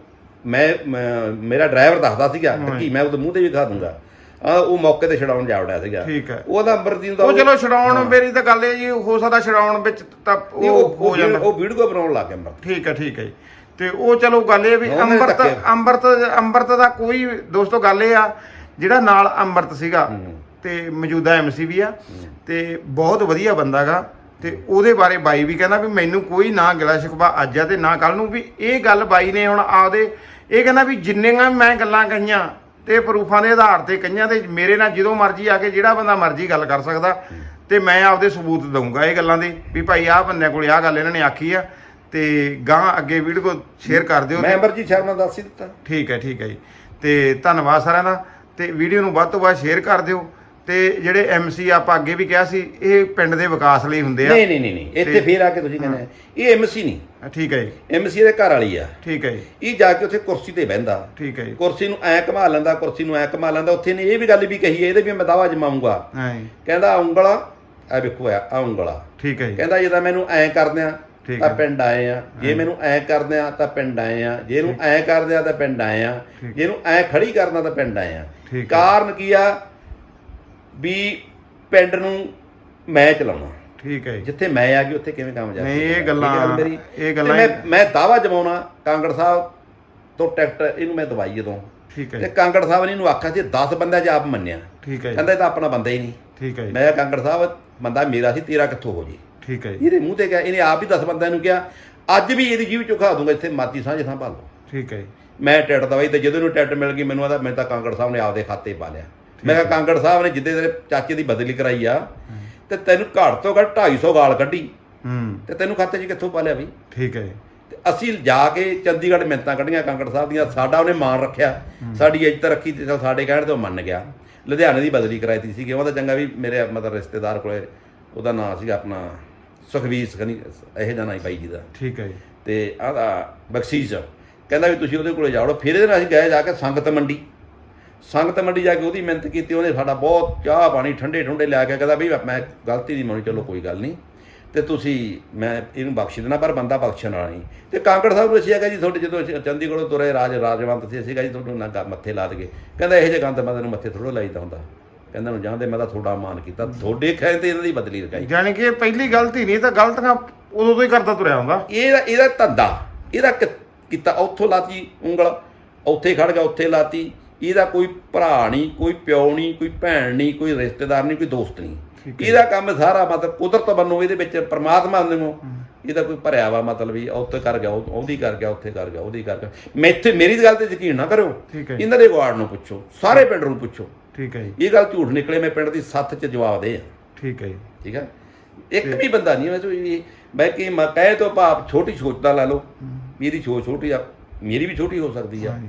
ਮੈਂ ਮੈਂ- ਮੇਰਾ ਡਰਾਈਵਰ ਦੱਸਦਾ ਸੀਗਾ ਕਿ ਮੈਂ ਉਹਦੇ ਮੂੰਹ ਤੇ ਵੀ ਖਾ ਦੂੰਗਾ। ਆ ਉਹ ਮੌਕੇ ਤੇ ਛਡਾਉਣ ਜਾ ਵੜਿਆ ਸੀਗਾ। ਠੀਕ ਹੈ। ਉਹਦਾ ਅੰਬਰ ਦੀ ਉਹ ਚਲੋ ਛਡਾਉਣ ਮੇਰੀ ਤਾਂ ਗੱਲ ਇਹ ਜੀ ਹੋ ਸਕਦਾ ਛਡਾਉਣ ਵਿੱਚ ਤਾਂ ਉਹ ਹੋ ਜਾਂਦਾ। ਉਹ ਵੀਡੀਓ ਬਣਾਉਣ ਲੱਗ ਗਿਆ ਠੀਕ ਹੈ ਠੀਕ ਹੈ ਜੀ। ਤੇ ਉਹ ਚਲੋ ਗੱਲ ਇਹ ਵੀ ਅੰਮ੍ਰਿਤ ਅੰਮ੍ਰਿਤ ਅੰਮ੍ਰਿਤ ਦਾ ਕੋਈ ਦੋਸਤੋ ਗੱਲ ਇਹ ਆ ਜਿਹੜਾ ਨਾਲ ਅੰਮ੍ਰਿਤ ਸੀਗਾ ਤੇ ਮੌਜੂਦਾ ਐਮਸੀ ਵੀ ਆ ਤੇ ਬਹੁਤ ਵਧੀਆ ਬੰਦਾਗਾ ਤੇ ਉਹਦੇ ਬਾਰੇ ਬਾਈ ਵੀ ਕਹਿੰਦਾ ਵੀ ਮੈਨੂੰ ਕੋਈ ਨਾ ਗਿਲਾ ਸ਼ਿਕਵਾ ਅੱਜ ਆ ਤੇ ਨਾ ਕੱਲ ਨੂੰ ਵੀ ਇਹ ਗੱਲ ਬਾਈ ਨੇ ਹੁਣ ਆਪਦੇ ਇਹ ਕਹਿੰਦਾ ਵੀ ਜਿੰਨੀਆਂ ਮੈਂ ਗੱਲਾਂ ਕਹੀਆਂ ਤੇ ਪ੍ਰੂਫਾਂ ਦੇ ਆਧਾਰ ਤੇ ਕਈਆਂ ਤੇ ਮੇਰੇ ਨਾਲ ਜਦੋਂ ਮਰਜ਼ੀ ਆ ਕੇ ਜਿਹੜਾ ਬੰਦਾ ਮਰਜ਼ੀ ਗੱਲ ਕਰ ਸਕਦਾ ਤੇ ਮੈਂ ਆਪਦੇ ਸਬੂਤ ਦਊਂਗਾ ਇਹ ਗੱਲਾਂ ਦੇ ਵੀ ਭਾਈ ਆਹ ਬੰਦਿਆਂ ਕੋਲੇ ਆਹ ਗੱਲ ਇਹਨਾਂ ਨੇ ਆਖੀ ਆ ਤੇ ਗਾਂ ਅੱਗੇ ਵੀਡੀਓ ਸ਼ੇਅਰ ਕਰ ਦਿਓ ਮੈਂ ਅਮਰਜੀਤ ਸ਼ਰਮਾ ਦੱਸ ਹੀ ਦਿੱਤਾ। ਠੀਕ ਹੈ ਠੀਕ ਹੈ ਜੀ। ਤੇ ਧੰਨਵਾਦ ਸਾਰਿਆਂ ਦਾ ਤੇ ਵੀਡੀਓ ਨੂੰ ਵੱਧ ਤੋਂ ਵੱਧ ਸ਼ੇਅਰ ਕਰ ਦਿਓ। ਤੇ ਜਿਹੜੇ ਐਮਸੀ ਆਪਾਂ ਅੱਗੇ ਵੀ ਕਿਹਾ ਸੀ ਇਹ ਪਿੰਡ ਦੇ ਵਿਕਾਸ ਲਈ ਹੁੰਦੇ ਆ। ਨਹੀਂ ਨਹੀਂ ਨਹੀਂ ਨਹੀਂ ਇੱਥੇ ਫੇਰ ਆ ਕੇ ਤੁਸੀਂ ਕਹਿੰਦੇ ਇਹ ਐਮਸੀ ਨਹੀਂ। ਠੀਕ ਹੈ ਜੀ। ਐਮਸੀ ਦੇ ਘਰ ਵਾਲੀ ਆ। ਠੀਕ ਹੈ ਜੀ। ਇਹ ਜਾ ਕੇ ਉੱਥੇ ਕੁਰਸੀ ਤੇ ਬਹਿੰਦਾ। ਠੀਕ ਹੈ ਜੀ। ਕੁਰਸੀ ਨੂੰ ਐ ਘਮਾ ਲੈਂਦਾ ਕੁਰਸੀ ਨੂੰ ਐ ਘਮਾ ਲੈਂਦਾ। ਉੱਥੇ ਨੇ ਇਹ ਵੀ ਗੱਲ ਵੀ ਕਹੀ ਹੈ ਇਹਦੇ ਵੀ ਮੈਂ ਦਾਵਾ ਜਮਾਉਂਗਾ ਹਾਂ ਜੀ। ਕਹਿੰਦਾ ਉਂਗਲਾ ਆ ਵੇਖੋ ਆ ਆਹ ਉਂਗਲਾ। ਠੀਕ ਹੈ ਜੀ। ਕਹਿੰਦਾ ਜੇ ਤਾਂ ਮੈਨੂੰ ਐ ਕਰਦੇ ਆ ਠੀਕ ਤਾਂ। ਪਿੰਡ ਆਏ ਆ। ਜੇ ਮੈਨੂੰ ਐ ਕਰਦੇ ਆ ਤਾਂ ਪਿੰਡ ਆਏ ਆ। ਜੇ ਇਹਨੂੰ ਐ ਕਰਦੇ ਆ ਤਾਂ ਪਿੰਡ ਆਏ ਆ। ਜੇ ਇਹਨੂੰ ਐ ਖੜੀ ਕਰਨਾ ਤਾਂ ਪਿੰਡ ਆਏ ਆ। ਠੀਕ। ਕਾਰਨ ਕੀ ਆ? ਵੀ ਪਿੰਡ ਨੂੰ ਮੈਂ ਚਲਾਉਣਾ। ਠੀਕ ਹੈ ਜੀ। ਜਿੱਥੇ ਮੈਂ ਆ ਗਈ ਉੱਥੇ ਕਿਵੇਂ ਕੰਮ ਜਾ ਨਹੀਂ, ਇਹ ਗੱਲਾਂ-? ਇਹ ਗੱਲਾਂ ਮੈਂ ਮੈਂ ਦਾਵਾ ਜਮਾਉਣਾ ਕਾਂਗੜ ਸਾਹਿਬ ਤੋਂ ਟਿਕਟ ਇਹਨੂੰ ਮੈਂ ਦਵਾਈ ਜਦੋਂ। ਠੀਕ ਹੈ ਤੇ ਜੀ। ਕਾਂਗੜ ਸਾਹਿਬ ਨੇ ਇਹਨੂੰ ਆਖਿਆ ਸੀ 10 ਬੰਦਿਆਂ 'ਚ ਆਪ ਮੰਨਿਆ। ਠੀਕ ਹੈ ਜੀ। ਕਹਿੰਦਾ ਇਹ ਤਾਂ ਆਪਣਾ ਬੰਦਾ ਹੀ ਨਹੀਂ। ਠੀਕ ਹੈ ਜੀ। ਮੈਂ ਕਾਂਗੜ ਸਾਹਿਬ ਬੰਦਾ ਮੇਰਾ ਸੀ ਤੇਰਾ ਕਿੱਥੋਂ ਹੋ ਜੀ? ਠੀਕ ਹੈ ਜੀ। ਇਹਦੇ ਮੂੰਹ ਤੇ ਕਿਹਾ ਇਹਨੇ ਆਪ ਹੀ 10 ਬੰਦਿਆਂ ਨੂੰ ਕਿਹਾ ਅੱਜ ਵੀ ਇਹਦੀ ਜੀਵ ਚੁਖਾ ਦੂੰਗਾ ਇੱਥੇ ਮਾਤੀ ਸਾਂਝ ਥਾਂ ਪਾ ਲਓ ਠੀਕ ਹੈ ਜੀ। ਮੈਂ ਟਿਕਟ ਦਵਾਈ ਤੇ ਜਦੋਂ ਇਹਨੂੰ ਟਿਕਟ ਮਿਲ ਗਈ ਮੈਨੂੰ ਆਦਾ ਮੈਂ ਤਾਂ ਕਾਂਗੜ ਸਾਹਿਬ ਨੇ ਆਪਦੇ ਖਾਤੇ ਪਾ ਲਿਆ। ਮੈਂ ਕਿਹਾ ਕਾਂਗੜ ਸਾਹਿਬ ਨੇ ਜਿੱਦੇ ਤੇਰੇ ਚਾਚੇ ਦੀ ਬਦਲੀ ਕਰਾਈ ਆ ਤੇ ਤੈਨੂੰ ਘੱਟ ਤੋਂ ਘੱਟ 250 ਗਾਲ ਕੱਢੀ। ਹੂੰ। ਤੇ ਤੈਨੂੰ ਖਾਤੇ 'ਚ ਕਿੱਥੋਂ ਪਾ ਲਿਆ ਬਈ ਠੀਕ ਹੈ ਤੇ ਅਸੀਂ ਜਾ ਕੇ ਚੰਡੀਗੜ੍ਹ ਮਿੰਤਾਂ ਕੱਢੀਆਂ ਕਾਂਗੜ ਸਾਹਿਬ ਦੀਆਂ ਸਾਡਾ ਉਹਨੇ ਮਾਣ ਰੱਖਿਆ। ਸਾਡੀ ਇੱਜ਼ਤ ਰੱਖੀ ਤੇ ਸਾਡੇ ਕਹਿਣ ਤੇ ਉਹ ਮੰਨ ਗਿਆ। ਲੁਧਿਆਣੇ ਦੀ ਬਦਲੀ ਕਰਾਈ ਤੀ ਸੀਗੀ ਉਹਦਾ ਚੰਗਾ ਵੀ ਮੇਰੇ ਮਤਲਬ ਰਿਸ਼ਤੇਦਾਰ ਕੋਲੇ ਉਹਦਾ ਨਾਂ ਸੀਗਾ ਆਪਣਾ ਸੁਖਵੀਰ ਸਖਨੀ ਇਹ ਦਾ ਹੀ ਬਾਈ ਜੀ ਦਾ। ਠੀਕ ਹੈ ਤੇ ਆਦਾ ਬਖਸ਼ੀਸ਼ ਕਹਿੰਦਾ ਵੀ ਤੁਸੀਂ ਉਹਦੇ ਕੋਲੇ ਜਾਓ। ਫਿਰ ਇਹਦੇ ਨਾਲ ਅਸੀਂ ਗਏ ਜਾ ਕੇ ਸੰਗਤ ਮੰਡੀ। ਸੰਗਤ ਮੰਡੀ ਜਾ ਕੇ ਉਹਦੀ ਮਿਹਨਤ ਕੀਤੀ ਉਹਨੇ ਸਾਡਾ ਬਹੁਤ ਚਾਹ ਪਾਣੀ ਠੰਡੇ ਠੁੰਡੇ ਲਿਆ ਕੇ ਕਹਿੰਦਾ ਵੀ ਮੈਂ ਗਲਤੀ ਨਹੀਂ ਮੰਨੀ ਚਲੋ ਕੋਈ ਗੱਲ ਨਹੀਂ। ਤੇ ਤੁਸੀਂ ਮੈਂ ਇਹਨੂੰ ਬਖਸ਼ ਦੇਣਾ ਪਰ ਬੰਦਾ ਬਖਸ਼ਣ ਵਾਲਾ ਨਹੀਂ। ਤੇ ਕਾਂਗੜ ਸਾਹਿਬ ਨੂੰ ਅਸੀਂ ਹੈਗਾ ਜੀ ਤੁਹਾਡੇ ਜਦੋਂ ਅਸੀਂ ਚੰਡੀਗੜ੍ਹੋਂ ਤੁਰੇ ਰਾਜ ਰਾਜਵੰਤ ਸੀ ਸੀਗਾ ਜੀ ਤੁਹਾਨੂੰ ਨਾ ਮੱਥੇ ਲਾ ਦਗੇ ਕਹਿੰਦਾ ਇਹੋ ਜਿਹੇ ਗੰਦ ਮੈਂ ਤੈਨੂੰ ਮੱਥੇ ਥੋੜੋ ਲਾਈਦਾ ਹੁੰਦਾ। ਕਹਿੰਦਾ ਨੂੰ ਜਾਂਦੇ ਮੈਂ ਤਾਂ ਤੁਹਾਡਾ ਮਾਨ ਕੀਤਾ। ਤੁਹਾਡੇ ਖੈ ਤੇ ਇਹਨਾਂ ਦੀ ਬਦਲੀ ਲਗਾਈ। ਜਾਣੀ ਕਿ ਇਹ ਪਹਿਲੀ ਗਲਤੀ ਨਹੀਂ ਤਾਂ ਗਲਤੀਆਂ ਉਦੋਂ ਤੋਂ ਹੀ ਕਰਦਾ ਤੁਰਿਆ ਹੁੰਦਾ। ਇਹਦਾ ਇਹਦਾ ਧੰਦਾ ਇਹਦਾ ਕੀਤਾ। ਉੱਥੋਂ ਲਾਤੀ ਉਂਗਲ ਉੱਥੇ ਖੜ ਗਿਆ ਉੱਥੇ ਲਾਤੀ। ਇਹਦਾ ਕੋਈ ਭਰਾ ਨਹੀਂ ਕੋਈ ਪਿਓ ਨਹੀਂ ਕੋਈ ਭੈਣ ਨਹੀਂ ਕੋਈ ਰਿਸ਼ਤੇਦਾਰ ਨਹੀਂ ਕੋਈ ਦੋਸਤ ਨਹੀਂ। ਇਹਦਾ ਕੰਮ ਸਾਰਾ ਮਤਲਬ ਕੁਦਰਤ ਵੱਲੋਂ ਇਹਦੇ ਵਿੱਚ ਪ੍ਰਮਾਤਮਾ ਵੱਲੋਂ ਇਹਦਾ ਕੋਈ ਭਰਿਆ ਵਾ ਮਤਲਬ ਵੀ ਉੱਥੇ ਕਰ ਗਿਆ ਉਹ- ਉਹਦੀ ਕਰ ਗਿਆ ਉੱਥੇ ਕਰ ਗਿਆ ਉਹਦੀ ਕਰ ਗਿਆ। ਮੈਥੇ ਮੇਰੀ ਗੱਲ ਤੇ ਯਕੀਨ ਨਾ ਕਰਿਓ। ਇਹਨਾਂ ਦੇ ਗਵਾੜ ਨੂੰ ਪੁੱਛੋ ਸਾਰੇ ਪਿੰਡ ਨੂੰ ਪੁੱਛੋ। ਠੀਕ ਹੈ ਜੀ। ਇਹ ਗੱਲ ਝੂਠ ਨਿਕਲੇ ਮੈਂ ਪਿੰਡ ਦੀ ਸੱਤ ਚ ਜਵਾਬ ਦੇ ਆ। ਠੀਕ ਹੈ ਜੀ। ਠੀਕ ਹੈ? ਇੱਕ ਵੀ ਬੰਦਾ ਨਹੀਂ ਮੈਂ ਵੀ ਮੈਂ ਕਿ ਮੈਂ ਕਹੇ ਤੋਂ ਭਾਵ ਛੋਟੀ ਸੋਚ ਦਾ ਲਾ ਲਓ। ਮੇਰੀ ਸੋਚ ਛੋਟੀ ਆ ਮੇਰੀ ਵੀ ਛੋਟੀ ਹੋ ਸਕਦੀ ਆ।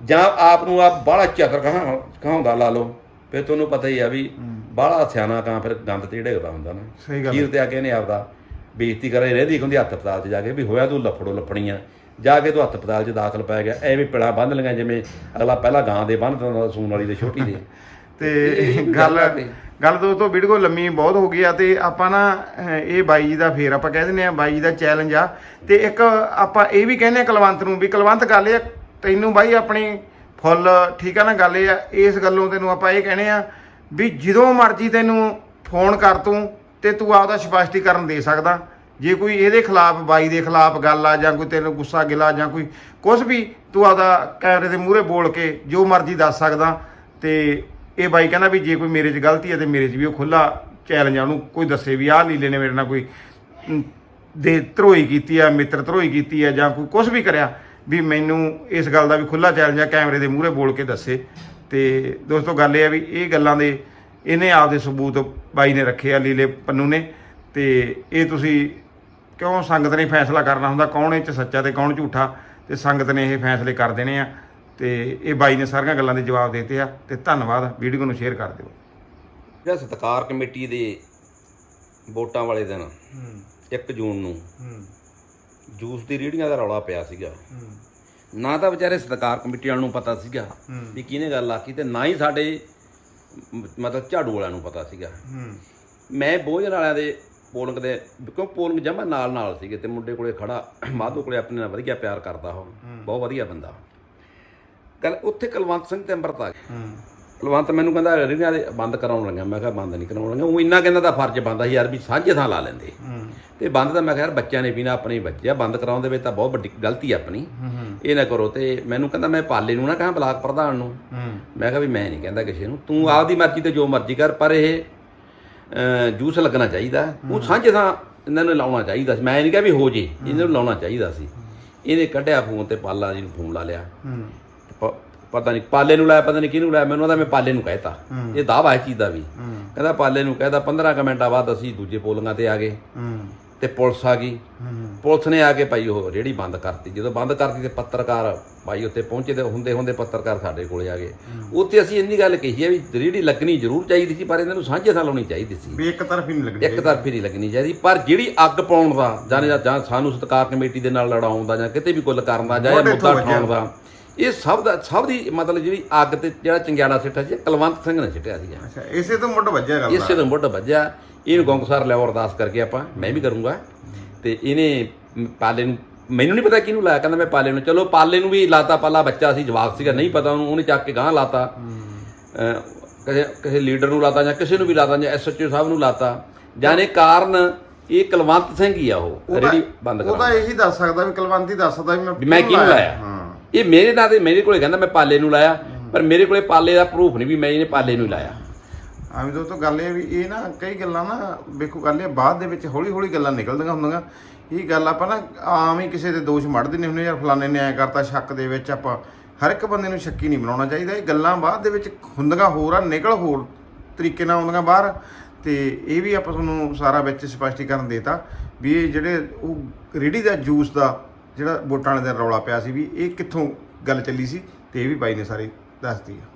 ਜਾਂ ਆਪ ਨੂੰ ਆਪ ਬਾਹਲਾ ਚਤਰ ਕਹਾਂ ਕਹਾਉਂਦਾ ਲਾ ਲਓ ਫਿਰ ਤੁਹਾਨੂੰ ਪਤਾ ਹੀ ਆ ਵੀ ਬਾਹਲਾ ਸਿਆਣਾ ਕਾਂ ਫਿਰ ਗੰਦ ਤੇ ਢੇਗਦਾ ਹੁੰਦਾ ਨਾ। ਸਹੀ ਗੱਲ ਖੀਰ ਤੇ ਆ ਕੇ ਇਹਨੇ ਆਪਦਾ ਬੇਇੱਜ਼ਤੀ ਕਰੇ ਰਹਿੰਦੀ ਹੁੰਦੀ ਹਸਪਤਾਲ 'ਚ ਜਾ ਕੇ ਵੀ ਹੋਇਆ ਤੂੰ ਲਫੜੋ ਲੱਫਣੀਆਂ ਜਾ ਕੇ ਤੂੰ ਹਸਪਤਾਲ 'ਚ ਦਾਖਲ ਪੈ ਗਿਆ ਐਵੇਂ ਪਿੜਾ ਬੰਨ ਲਈਆਂ ਜਿਵੇਂ ਅਗਲਾ ਪਹਿਲਾਂ ਗਾਂ ਦੇ ਬੰਨ ਦਿੰਦਾ ਸੂਣ ਵਾਲੀ ਦੇ ਛੋਟੀ ਦੇ। ਤੇ ਗੱਲ ਗੱਲ ਤੇ। ਦੋਸਤੋ ਵੀਡੀਓ ਲੰਮੀ ਬਹੁਤ ਹੋ ਗਈ ਆ ਤੇ ਆਪਾਂ ਨਾ ਇਹ ਬਾਈ ਜੀ ਦਾ ਫੇਰ ਆਪਾਂ ਕਹਿ ਦਿੰਦੇ ਆ ਬਾਈ ਜੀ ਦਾ ਚੈਲੰਜ ਆ। ਤੇ ਇੱਕ ਆਪਾਂ ਇਹ ਵੀ ਕਹਿੰਦੇ ਆ ਕਲਵੰਤ ਨੂੰ ਵੀ ਕਲਵੰਤ ਗੱਲ ਇਹ ਆ, ਤੈਨੂੰ ਬਾਈ ਆਪਣੀ ਫੁੱਲ ਠੀਕ ਆ ਨਾ ਗੱਲ ਇਹ ਆ, ਇਸ ਗੱਲੋਂ ਤੈਨੂੰ ਆਪਾਂ ਇਹ ਕਹਿੰਦੇ ਆ ਵੀ ਜਦੋਂ ਮਰਜ਼ੀ ਤੈਨੂੰ ਫੋਨ ਕਰ ਤੂੰ ਤੇ ਤੂੰ ਆਪਦਾ ਸਪਸ਼ਟੀਕਰਨ ਦੇ ਸਕਦਾ। ਜੇ ਕੋਈ ਇਹਦੇ ਖਿਲਾਫ, ਬਾਈ ਦੇ ਖਿਲਾਫ ਗੱਲ ਆ ਜਾਂ ਕੋਈ ਤੈਨੂੰ ਗੁੱਸਾ ਗਿਲਾ ਜਾਂ ਕੋਈ ਕੁਝ ਵੀ, ਤੂੰ ਆਪਦਾ ਕੈਮਰੇ ਦੇ ਮੂਹਰੇ ਬੋਲ ਕੇ ਜੋ ਮਰਜ਼ੀ ਦੱਸ ਸਕਦਾ ਤੇ ਇਹ ਬਾਈ ਕਹਿੰਦਾ ਵੀ ਜੇ ਕੋਈ ਮੇਰੇ 'ਚ ਗਲਤੀ ਹੈ ਤੇ ਮੇਰੇ 'ਚ ਵੀ ਉਹ ਖੁੱਲਾ ਚੈਲੰਜ ਆ, ਉਹਨੂੰ ਕੋਈ ਦੱਸੇ ਵੀ ਆਹ ਲੀਲੇ ਨੇ ਮੇਰੇ ਨਾਲ ਕੋਈ ਦੇ ਧਰੋਈ ਕੀਤੀ ਆ, ਮਿੱਤਰ ਧਰੋਈ ਕੀਤੀ ਆ ਜਾਂ ਕੋਈ ਕੁਝ ਵੀ ਕਰਿਆ। ਵੀ ਮੈਨੂੰ ਇਸ ਗੱਲ ਦਾ ਵੀ ਖੁੱਲਾ ਚੈਲੰਜ ਆ ਕੈਮਰੇ ਦੇ ਮੂਹਰੇ ਬੋਲ ਕੇ ਦੱਸੇ। ਤੇ ਦੋਸਤੋ ਗੱਲ ਇਹ ਆ ਵੀ ਇਹ ਗੱਲਾਂ ਦੇ ਇਹਨੇ ਆਪਦੇ ਸਬੂਤ ਬਾਈ ਨੇ ਰੱਖੇ ਆ ਲੀਲੇ ਪੰਨੂ ਨੇ। ਤੇ ਇਹ ਤੁਸੀਂ ਕਿਉਂ ਸੰਗਤ ਨੇ ਫੈਸਲਾ ਕਰਨਾ ਹੁੰਦਾ? ਕੌਣ ਇਹ ਚ ਸੱਚਾ ਤੇ ਕੌਣ ਝੂਠਾ? ਤੇ ਸੰਗਤ ਨੇ ਇਹ ਫੈਸਲੇ ਕਰ ਦੇਣੇ ਆ। ਤੇ ਇਹ ਬਾਈ ਨੇ ਸਾਰੀਆਂ ਗੱਲਾਂ ਦੇ ਜਵਾਬ ਦਿੱਤੇ ਆ। ਤੇ ਧੰਨਵਾਦ ਵੀਡੀਓ ਨੂੰ ਸ਼ੇਅਰ ਕਰ ਦਿਓ। ਜਿਹੜਾ ਸਤਕਾਰ ਕਮੇਟੀ ਦੇ ਵੋਟਾਂ ਵਾਲੇ ਦਿਨ 1 ਜੂਨ ਨੂੰ ਜੂਸ ਦੀ ਰੇੜੀਆਂ ਦਾ ਰੌਲਾ ਪਿਆ ਸੀਗਾ। ਨਾ ਤਾਂ ਵਿਚਾਰੇ ਸਤਕਾਰ ਕਮੇਟੀ ਵਾਲਿਆਂ ਨੂੰ ਪਤਾ ਸੀਗਾ ਵੀ ਕਿਹਨੇ ਗੱਲ ਆਖੀ ਤੇ ਨਾ ਹੀ ਸਾਡੇ ਮਤਲਬ ਝਾੜੂ ਵਾਲਿਆਂ ਨੂੰ ਪਤਾ ਸੀਗਾ। ਮੈਂ ਬੋਝਣ ਵਾਲਿਆਂ ਦੇ ਪੋਲਿੰਗ ਦੇ ਕਿਉਂ ਪੋਲਿੰਗ ਜਮਾ ਨਾਲ ਨਾਲ ਸੀਗੇ ਤੇ ਮੁੰਡੇ ਕੋਲੇ ਖੜਾ ਮਾਧੋ ਕੋਲੇ ਆਪਣੇ ਨਾਲ ਵਧੀਆ ਪਿਆਰ ਕਰਦਾ ਉਹ ਬਹੁਤ ਵਧੀਆ ਬੰਦਾ। ਕੱਲ ਉੱਥੇ ਕੁਲਵੰਤ ਸਿੰਘ ਤੇ ਅੰਮ੍ਰਿਤ ਆ ਗਏ। ਕੁਲਵੰਤ ਮੈਨੂੰ ਕਹਿੰਦਾ ਰਿੰਗਾਂ ਦੇ ਬੰਦ ਕਰਾਉਣ ਲੱਗਾ ਮੈਂ ਕਿਹਾ ਬੰਦ ਨਹੀਂ ਕਰਾਉਣ ਲੱਗਾ ਉਹ ਇੰਨਾ ਕਹਿੰਦਾ ਤਾਂ ਫਰਜ਼ ਬੰਦਾ ਸੀ ਯਾਰ ਵੀ ਸਾਂਝੇ ਥਾਂ ਲਾ ਲੈਂਦੇ। ਤੇ ਬੰਦ ਤਾਂ ਮੈਂ ਕਿਹਾ ਯਾਰ ਬੱਚਿਆਂ ਨੇ ਪੀਣਾ ਆਪਣੇ ਬੱਚੇ ਆ ਬੰਦ ਕਰਾਉਣ ਦੇ ਵਿੱਚ ਤਾਂ ਬਹੁਤ ਵੱਡੀ ਗਲਤੀ ਆ ਆਪਣੀ। ਇਹ ਨਾ ਕਰੋ। ਤੇ ਮੈਨੂੰ ਕਹਿੰਦਾ ਮੈਂ ਪਾਲੇ ਨੂੰ ਨਾ ਕਹਾਂ ਬਲਾਕ ਪ੍ਰਧਾਨ ਨੂੰ। ਮੈਂ ਕਿਹਾ ਵੀ ਮੈਂ ਨਹੀਂ ਕਹਿੰਦਾ ਕਿਸੇ ਨੂੰ। ਤੂੰ ਆਪਦੀ ਮਰਜ਼ੀ ਤੇ ਜੋ ਮਰਜ਼ੀ ਕਰ ਪਰ ਇਹ ਜੂਸ ਲੱਗਣਾ ਚਾਹੀਦਾ। ਉਹ ਸਾਂਝੇ ਥਾਂ ਇਹਨਾਂ ਨੂੰ ਲਾਉਣਾ ਚਾਹੀਦਾ ਸੀ। ਮੈਂ ਨਹੀਂ ਕਿਹਾ ਵੀ ਹੋ ਜੇ ਇਹਨਾਂ ਨੂੰ ਲਾਉਣਾ ਚਾਹੀਦਾ ਸੀ। ਇਹਨੇ ਕੱਢਿਆ ਫੋਨ ਤੇ ਪਾਲਾ ਜੀ ਨੂੰ ਫੋਨ ਲਾ ਲਿਆ। ਪਤਾ ਨਹੀਂ ਪਾਲੇ ਨੂੰ ਲਾਇਆ ਪਤਾ ਨਹੀਂ ਕਿਹਨੂੰ ਲਾਇਆ ਮੈਨੂੰ ਉਹਦਾ ਮੈਂ ਪਾਲੇ ਨੂੰ ਕਹਿਤਾ। ਇਹ ਦਾਵਾ ਹੈ ਚੀਜ਼ ਦਾ ਵੀ। ਕਹਿੰਦਾ ਪਾਲੇ ਨੂੰ ਕਹਿੰਦਾ 15 ਕੁ ਮਿੰਟਾਂ ਬਾਅਦ ਅਸੀਂ ਦੂਜੇ ਪੋਲਿੰਗਾਂ ਤੇ ਆ ਗਏ। ਤੇ ਪੁਲਿਸ ਆ ਗਈ। ਪੁਲਿਸ ਨੇ ਆ ਕੇ ਭਾਈ ਉਹ ਰੇੜੀ ਬੰਦ ਕਰਤੀ। ਜਦੋਂ ਬੰਦ ਕਰਤੀ ਤੇ ਪੱਤਰਕਾਰ ਭਾਈ ਉੱਥੇ ਪਹੁੰਚੇ ਤੇ ਹੁੰਦੇ ਹੁੰਦੇ ਪੱਤਰਕਾਰ ਸਾਡੇ ਕੋਲੇ ਆ ਗਏ। ਉੱਥੇ ਅਸੀਂ ਇੰਨੀ ਗੱਲ ਕਹੀ ਹੈ ਵੀ ਰੇੜੀ ਲੱਗਣੀ ਜ਼ਰੂਰ ਚਾਹੀਦੀ ਸੀ ਪਰ ਇਹਨਾਂ ਨੂੰ ਸਾਂਝੇ ਥਾਂ ਲਾਉਣੀ ਚਾਹੀਦੀ ਸੀ। ਵੀ ਇੱਕ ਤਰਫ ਹੀ ਨਹੀਂ ਲੱਗਣੀ ਇੱਕ ਤਰਫੀ ਨਹੀਂ ਲੱਗਣੀ ਚਾਹੀਦੀ। ਪਰ ਜਿਹੜੀ ਅੱਗ ਪਾਉਣ ਦਾ ਜਾਂ ਸਾਨੂੰ ਸਤਕਾਰ ਕਮੇਟੀ ਦੇ ਨਾਲ ਲੜਾਉਣ ਦਾ ਜਾਂ ਕਿਤੇ ਵੀ ਕੁੱਲ ਕਰਨ ਦਾ ਜਾਂ ਮੁੱਦਾ। ਉਠਾਉਣ ਦਾ ਇਹ ਸਭ ਦਾ ਸਭ ਦੀ ਮਤਲਬ ਜਿਹੜੀ ਅੱਗ ਤੇ ਜਿਹੜਾ ਚੰਗਿਆੜਾ ਸਿੱਟਿਆ ਸੀ ਕੁਲਵੰਤ ਸਿੰਘ ਨੇ ਸਿੱਟਿਆ ਸੀਗਾ। ਅੱਛਾ ਇਸੇ ਤੋਂ ਮੁੱਢ ਵੱਜਿਆ ਗੱਲ ਇਸੇ ਤੋਂ ਮੁੱਢ ਵੱਜਿਆ। ਇਹਨੂੰ ਗੌਂਗਸਰ ਲਿਆਓ ਅਰਦਾਸ ਕਰਕੇ ਆਪਾਂ ਮੈਂ ਵੀ ਕਰੂੰਗਾ। ਤੇ ਇਹਨੇ ਪਾਲੇ ਨੂੰ ਮੈਨੂੰ ਨਹੀਂ ਪਤਾ ਕਿਹਨੂੰ ਲਾਇਆ ਕਹਿੰਦਾ ਮੈਂ ਪਾਲੇ ਨੂੰ। ਚਲੋ ਪਾਲੇ ਨੂੰ ਵੀ ਲਾਤਾ ਪਾਲਾ ਬੱਚਾ ਸੀ ਜਵਾਕ ਸੀਗਾ ਨਹੀਂ ਪਤਾ ਉਹਨੂੰ ਉਹਨੇ ਚੱਕ ਕੇ ਗਾਂ ਲਾਤਾ। ਕਿਸੇ ਕਿਸੇ ਲੀਡਰ ਨੂੰ ਲਾਤਾ ਜਾਂ ਕਿਸੇ ਨੂੰ ਵੀ ਲਾਤਾ ਜਾਂ ਐਸਐਚਓ ਸਾਹਿਬ ਨੂੰ ਲਾਤਾ। ਜਾਨੇ ਕਾਰਨ ਇਹ ਕੁਲਵੰਤ ਸਿੰਘ ਹੀ ਆ ਉਹ ਉਹਦਾ- ਰੇੜੀ ਬੰਦ ਉਹਦਾ ਕਰਾਉਣ ਇਹੀ ਦੱਸ ਸਕਦਾ ਵੀ ਕਲਵੰਤੀ ਦੱਸ ਸਕਦਾ ਵੀ ਮੈਂ ਵੀ ਮੈਂ ਕਿਹਨੂੰ ਲਾਇਆ? ਹਾਂ। ਇਹ ਮੇਰੇ ਨਾਲ ਤੇ ਮੇਰੇ ਕੋਲੇ ਕਹਿੰਦਾ ਮੈਂ ਪਾਲੇ ਨੂੰ ਲਾਇਆ, ਪਰ ਮੇਰੇ ਕੋਲੇ ਪਾਲੇ ਦਾ ਪ੍ਰੂਫ ਨਹੀਂ ਵੀ ਮੈਂ ਇਹਨੇ ਪਾਲੇ ਨੂੰ ਲਾਇਆ। ਆਵੇਂ ਦੋਸਤੋ ਗੱਲ ਇਹ ਵੀ ਇਹ ਨਾ ਕਈ ਗੱਲਾਂ ਨਾ ਵੇਖੋ ਗੱਲ ਇਹ ਬਾਅਦ ਦੇ ਵਿੱਚ ਹੌਲੀ ਹੌਲੀ ਗੱਲਾਂ ਨਿਕਲਦੀਆਂ ਹੁੰਦੀਆਂ। ਇਹ ਗੱਲ ਆਪਾਂ ਨਾ ਆਮ ਹੀ ਕਿਸੇ ਦੇ ਦੋਸ਼ ਮੜ ਦਿੰਦੇ ਹੁੰਦੇ ਯਾਰ ਫਲਾਣੇ ਨੇ ਐ ਕਰਤਾ, ਸ਼ੱਕ ਦੇ ਵਿੱਚ ਆਪਾਂ ਹਰ ਇੱਕ ਬੰਦੇ ਨੂੰ ਸ਼ੱਕੀ ਨਹੀਂ ਬਣਾਉਣਾ ਚਾਹੀਦਾ। ਇਹ ਗੱਲਾਂ ਬਾਅਦ ਦੇ ਵਿੱਚ ਹੁੰਦੀਆਂ ਹੋਰ ਆ, ਨਿਕਲ ਹੋਰ ਤਰੀਕੇ ਨਾਲ ਆਉਂਦੀਆਂ ਬਾਹਰ। ਤੇ ਇਹ ਵੀ ਆਪਾਂ ਤੁਹਾਨੂੰ ਸਾਰਾ ਵਿੱਚ ਸਪਸ਼ਟੀਕਰਨ ਦੇਤਾ ਵੀ ਇਹ ਜਿਹੜੇ ਉਹ ਰੇੜੀ ਦਾ ਜੂਸ ਦਾ ਜਿਹੜਾ ਵੋਟਾਂ ਵਾਲੇ ਦਿਨ ਰੌਲਾ ਪਿਆ ਸੀ ਵੀ ਇਹ ਕਿੱਥੋਂ ਗੱਲ ਚੱਲੀ ਸੀ ਤੇ ਇਹ ਵੀ ਬਾਈ ਨੇ ਸਾਰੀ ਦੱਸਦੀ ਆ।